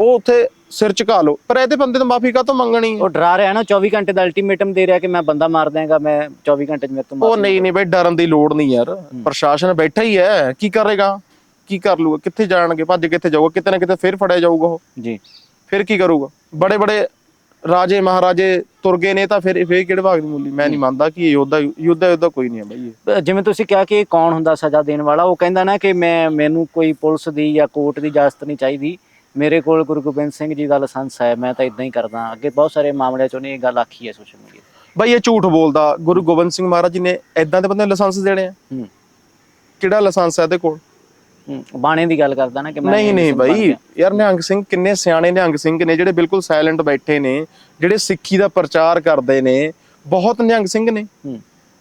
ਉਹ ਉੱਥੇ ਸਿਰ ਝੁਕਾ ਲਓ। ਪਰ ਇਹਦੇ ਬੰਦੇ ਤੋਂ ਮਾਫੀ ਕਾਹਤੋਂ ਮੰਗਣੀ ਹੈ? ਉਹ ਡਰਾ ਰਿਹਾ ਨਾ 24 ਘੰਟੇ ਦਾ ਅਲਟੀਮੇਟਮ ਦੇ ਰਿਹਾ ਕਿ ਮੈਂ ਬੰਦਾ ਮਾਰ ਦਿਆਂਗਾ ਮੈਂ 24 ਘੰਟੇ 'ਚ ਮੇਰੇ ਤੋਂ ਉਹ ਨਹੀਂ ਨਹੀਂ ਬਈ ਡਰਨ ਦੀ ਲੋੜ ਨਹੀਂ ਯਾਰ। ਪ੍ਰਸ਼ਾਸਨ ਬੈਠਾ ਹੀ ਹੈ। ਕੀ ਕਰੇਗਾ? ਕੀ ਕਰ ਲੂਗਾ? ਕਿੱਥੇ ਜਾਣਗੇ? ਭੱਜ ਕਿੱਥੇ ਜਾਊਗਾ। ਕਿਤੇ ਨਾ ਕਿਤੇ ਫਿਰ ਫੜਿਆ ਜਾਊਗਾ ਉਹ। ਜੀ। ਫਿਰ ਕੀ ਕਰੂਗਾ? ਬੜੇ ਬੜੇ ਰਾਜੇ ਮਹਾਰਾਜੇ ਤੁਰ ਗਏ ਨੇ ਤਾਂ ਫਿਰ ਫਿਰ ਕਿਹੜੇ ਭਾਗ ਦੀ ਮੂਲੀ? ਮੈਂ ਨਹੀਂ ਮੰਨਦਾ ਕਿ ਇਹ ਯੋਧਾ ਯੋਧਾ ਯੋਧਾ ਕੋਈ ਨਹੀਂ ਹੈ ਬਈ ਜਿਵੇਂ ਤੁਸੀਂ ਕਿਹਾ ਕਿ ਕੌਣ ਹੁੰਦਾ ਸਜ਼ਾ ਦੇਣ ਵਾਲਾ ਉਹ ਕਹਿੰਦਾ ਨਾ ਕਿ ਮੈਂ ਮੈਨੂੰ ਕੋਈ ਪੁਲਿਸ ਦੀ ਜਾਂ ਕੋਰਟ ਦੀ ਇਜਾਜ਼ਤ ਨਹੀਂ ਚਾਹੀਦੀ। ਮੇਰੇ ਕੋਲ ਗੁਰੂ ਗੋਬਿੰਦ ਸਿੰਘ ਜੀ ਦਾ ਲਾਇਸੈਂਸ ਹੈ ਮੈਂ ਤਾਂ ਇਦਾਂ ਹੀ ਕਰਦਾ ਅੱਗੇ ਬਹੁਤ ਸਾਰੇ ਮਾਮਲਿਆਂ 'ਚ ਉਹਨੇ ਇਹ ਗੱਲ ਆਖੀ ਹੈ ਸੋਸ਼ਲ ਮੀਡੀਆ ਬਈ ਇਹ ਝੂਠ ਬੋਲਦਾ। ਗੁਰੂ ਗੋਬਿੰਦ ਸਿੰਘ ਮਹਾਰਾਜ ਜੀ ਨੇ ਐਦਾਂ ਦੇ ਬੰਦੇ ਨੂੰ ਲਾਇਸੈਂਸ ਦੇਣੇ ਆ? ਕਿਹੜਾ ਲਾਇਸੈਂਸ ਹੈ ਇਹਦੇ ਕੋਲ? ਬਾਣੇ ਦੀ ਗੱਲ ਕਰਦਾ ਨਾ ਕਿ ਮੈਂ ਨਹੀਂ ਨਹੀਂ ਬਈ। ਯਾਰ ਨਿਹੰਗ ਸਿੰਘ ਕਿੰਨੇ ਸਿਆਣੇ ਨਿਹੰਗ ਸਿੰਘ ਨੇ ਜਿਹੜੇ ਬਿਲਕੁਲ ਸਾਇਲੈਂਟ ਬੈਠੇ ਨੇ ਜਿਹੜੇ ਸਿੱਖੀ ਦਾ ਪ੍ਰਚਾਰ ਕਰਦੇ ਨੇ ਬਹੁਤ ਨਿਹੰਗ ਸਿੰਘ ਨੇ।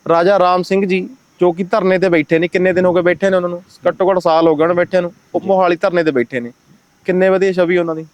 ਰਾਜਾ ਰਾਮ ਸਿੰਘ ਜੀ ਜੋ ਕਿ ਧਰਨੇ ਤੇ ਬੈਠੇ ਨੇ ਕਿੰਨੇ ਦਿਨ ਹੋ ਗਏ ਬੈਠੇ ਨੇ ਉਹਨਾਂ ਨੂੰ? ਘੱਟੋ ਘੱਟ ਸਾਲ ਹੋ ਗਏ ਉਹਨਾਂ ਬੈਠਿਆਂ ਨੂੰ। ਉਹ ਮੋਹਾਲੀ ਧਰਨੇ ਤੇ ਬੈਠੇ ਨੇ। ਕਿੰਨੇ ਵਧੀਆ ਛਵੀ ਉਹਨਾਂ ਦੀ।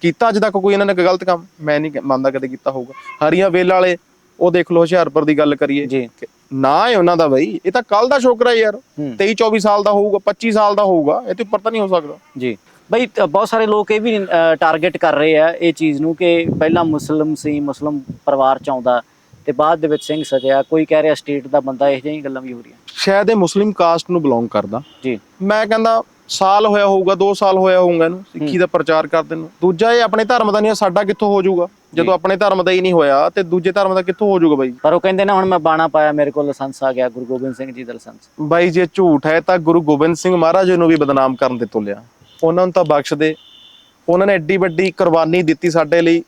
ਕੀਤਾ ਅੱਜ ਤੱਕ ਕੋਈ ਇਹਨਾਂ ਨੇ ਕੋਈ ਗਲਤ ਕੰਮ? ਮੈਂ ਨਹੀਂ ਮੰਨਦਾ ਕਦੇ ਕੀਤਾ ਹੋਊਗਾ। ਹਰੀਆਂ ਵੇਲ ਵਾਲੇ ਉਹ ਦੇਖ ਲਓ ਹੁਸ਼ਿਆਰਪੁਰ ਦੀ ਗੱਲ ਕਰੀਏ। ਜੀ। ਨਾ ਹੈ ਉਹਨਾਂ ਦਾ ਬਈ ਇਹ ਤਾਂ ਕੱਲ ਦਾ ਸ਼ੋਕਰਾ ਯਾਰ। ਹੂੰ। 23 24 ਸਾਲ ਦਾ ਹੋਊਗਾ 25 ਸਾਲ ਦਾ ਹੋਊਗਾ ਇਹ ਤੇ ਉੱਪਰ ਤਾਂ ਨਹੀਂ ਹੋ ਸਕਦਾ। ਜੀ। ਬਈ ਬਹੁਤ ਸਾਰੇ ਲੋਕ ਇਹ ਵੀ ਟਾਰਗੇਟ ਕਰ ਰਹੇ ਆ ਇਹ ਚੀਜ਼ ਨੂੰ ਕਿ ਪਹਿਲਾਂ ਮੁਸਲਮ ਸੀ ਮੁਸਲਮ ਪਰਿਵਾਰ ਚ ਆਉਂਦਾ ਤੇ ਬਾਅਦ ਦੇ ਵਿੱਚ ਸਿੰਘ ਸਜਿਆ ਕੋਈ ਕਹਿ ਰਿਹਾ ਸਟੇਟ ਦਾ ਬੰਦਾ ਇਹੋ ਜਿਹੀਆਂ ਗੱਲਾਂ ਵੀ ਹੋ ਰਹੀਆਂ। ਸ਼ਾਇਦ ਇਹ ਮੁਸਲਿਮ ਕਾਸਟ ਨੂੰ ਬਿਲੋਂਗ ਕਰਦਾ। ਜੀ। ਮੈਂ ਕਹਿੰਦਾ ਸਾਲ ਹੋਇਆ ਹੋਊਗਾ 2 ਸਾਲ ਹੋਇਆ ਹੋਊਗਾ ਇਹਨੂੰ ਸਿੱਖੀ ਦਾ ਪ੍ਰਚਾਰ ਕਰਦੇ ਨੂੰ। ਦੂਜਾ ਇਹ ਆਪਣੇ ਧਰਮ ਦਾ ਨਹੀਂ ਸਾਡਾ ਕਿੱਥੋਂ ਹੋ ਜਾਊਗਾ? ਜਦੋਂ ਆਪਣੇ ਧਰਮ ਦਾ ਹੀ ਨਹੀਂ ਹੋਇਆ ਤੇ ਦੂਜੇ ਧਰਮ ਦਾ ਕਿੱਥੋਂ ਹੋ ਜਾਊਗਾ ਬਾਈ? ਪਰ ਉਹ ਕਹਿੰਦੇ ਨਾ ਹੁਣ ਮੈਂ ਬਾਣਾ ਪਾਇਆ ਮੇਰੇ ਕੋਲ ਲਾਇਸੈਂਸ ਆ ਗਿਆ ਗੁਰੂ ਗੋਬਿੰਦ ਸਿੰਘ ਜੀ ਦਾ ਲਾਇਸੈਂਸ। ਬਾਈ ਜੇ ਝੂਠ ਹੈ ਤਾਂ ਗੁਰੂ ਗੋਬਿੰਦ ਸਿੰਘ ਮਹਾਰਾਜ ਨੂੰ ਵੀ ਬਦਨਾਮ ਕਰਨ ਤੇ ਤੁਲਿਆ। ਉਹਨਾਂ ਨੂੰ ਤਾਂ ਬਖਸ਼ ਦੇ। ਉਹਨਾਂ ਨੇ ਐਡੀ ਵੱਡੀ ਕੁਰਬਾਨੀ ਦਿੱਤੀ ਸਾਡੇ ਲਈ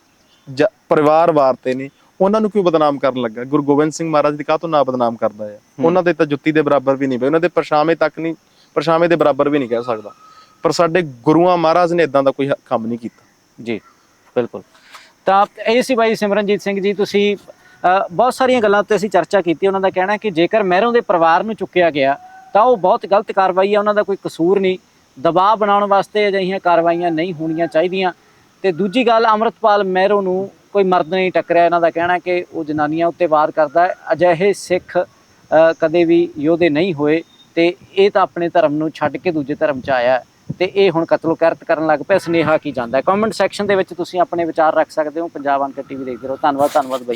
ਪਰਿਵਾਰ ਵਾਰਤੇ ਨੇ। ਉਹਨਾਂ ਨੂੰ ਕਿਉਂ ਬਦਨਾਮ ਕਰਨ ਲੱਗਾ? ਗੁਰੂ ਗੋਬਿੰਦ ਸਿੰਘ ਮਹਾਰਾਜ ਦੀ ਕਾਹਤੋਂ ਨਾ ਬਦਨਾਮ ਕਰਦਾ ਹੈ। ਉਹਨਾਂ ਦੇ ਤਾਂ ਜੁੱਤੀ ਦੇ ਬਰਾਬਰ ਵੀ ਨਹੀਂ ਬਈ। ਉਹਨਾਂ ਦੇ ਪਰਛਾਵੇਂ ਤੱਕ ਨਹੀਂ ਪਰਛਾਵੇਂ ਦੇ ਬਰਾਬਰ ਵੀ ਨਹੀਂ ਕਹਿ ਸਕਦਾ। ਪਰ ਸਾਡੇ ਗੁਰੂਆਂ ਮਹਾਰਾਜ ਨੇ ਇਦਾਂ ਦਾ ਕੋਈ ਕੰਮ ਨਹੀਂ ਕੀਤਾ। ਜੀ, ਬਿਲਕੁਲ। ਤਾਂ ਇਹ ਸੀ ਬਾਈ ਸਿਮਰਨਜੀਤ ਸਿੰਘ ਜੀ, ਤੁਸੀਂ ਬਹੁਤ ਸਾਰੀਆਂ ਗੱਲਾਂ ਉੱਤੇ ਅਸੀਂ ਚਰਚਾ ਕੀਤੀ। ਉਹਨਾਂ ਦਾ ਕਹਿਣਾ ਕਿ ਜੇਕਰ ਮਹਿਰੋਂ ਦੇ ਪਰਿਵਾਰ ਨੂੰ ਚੁੱਕਿਆ ਗਿਆ, ਤਾਂ ਉਹ ਬਹੁਤ ਗਲਤ ਕਾਰਵਾਈ ਹੈ ਉਹਨਾਂ ਦਾ ਕੋਈ ਕਸੂਰ ਨਹੀਂ। ਦਬਾਅ ਬਣਾਉਣ ਵਾਸਤੇ ਅਜਿਹੀਆਂ ਕਾਰਵਾਈਆਂ ਨਹੀਂ ਹੋਣੀਆਂ ਚਾਹੀਦੀਆਂ। ਤੇ ਦੂਜੀ ਗੱਲ, ਅਮਰਤਪਾਲ ਮਹਿਰੋਂ ਨੂੰ ਕੋਈ ਮਰਦ ਨਹੀਂ ਟੱਕਰਿਆ। ਇਹਨਾਂ ਦਾ ਕਹਿਣਾ ਕਿ ਉਹ ਜਨਾਨੀਆਂ ਉੱਤੇ ਵਾਰ ਕਰਦਾ ਹੈ। ਅਜਿਹੇ ਸਿੱਖ ਕਦੇ ਵੀ ਯੋਧੇ ਨਹੀਂ ਹੋਏ। ਤੇ ਇਹ ਤਾਂ ਆਪਣੇ ਧਰਮ ਨੂੰ ਛੱਡ ਕੇ ਦੂਜੇ ਧਰਮ 'ਚ ਆਇਆ ਹੈ। ਤੇ ਇਹ ਹੁਣ ਕਤਲੋ ਕਰਤ ਕਰਨ ਲੱਗ ਪਿਆ, ਸਨੇਹਾ ਕੀ ਜਾਂਦਾ ਹੈ? ਕਮੈਂਟ ਸੈਕਸ਼ਨ ਦੇ ਵਿੱਚ ਤੁਸੀਂ ਆਪਣੇ ਵਿਚਾਰ ਰੱਖ ਸਕਦੇ ਹੋ, ਪੰਜਾਬ ਅਨਕਟ ਟੀਵੀ ਦੇਖਦੇ ਰਹੋ। ਧੰਨਵਾਦ ਧੰਨਵਾਦ ਬਾਈ।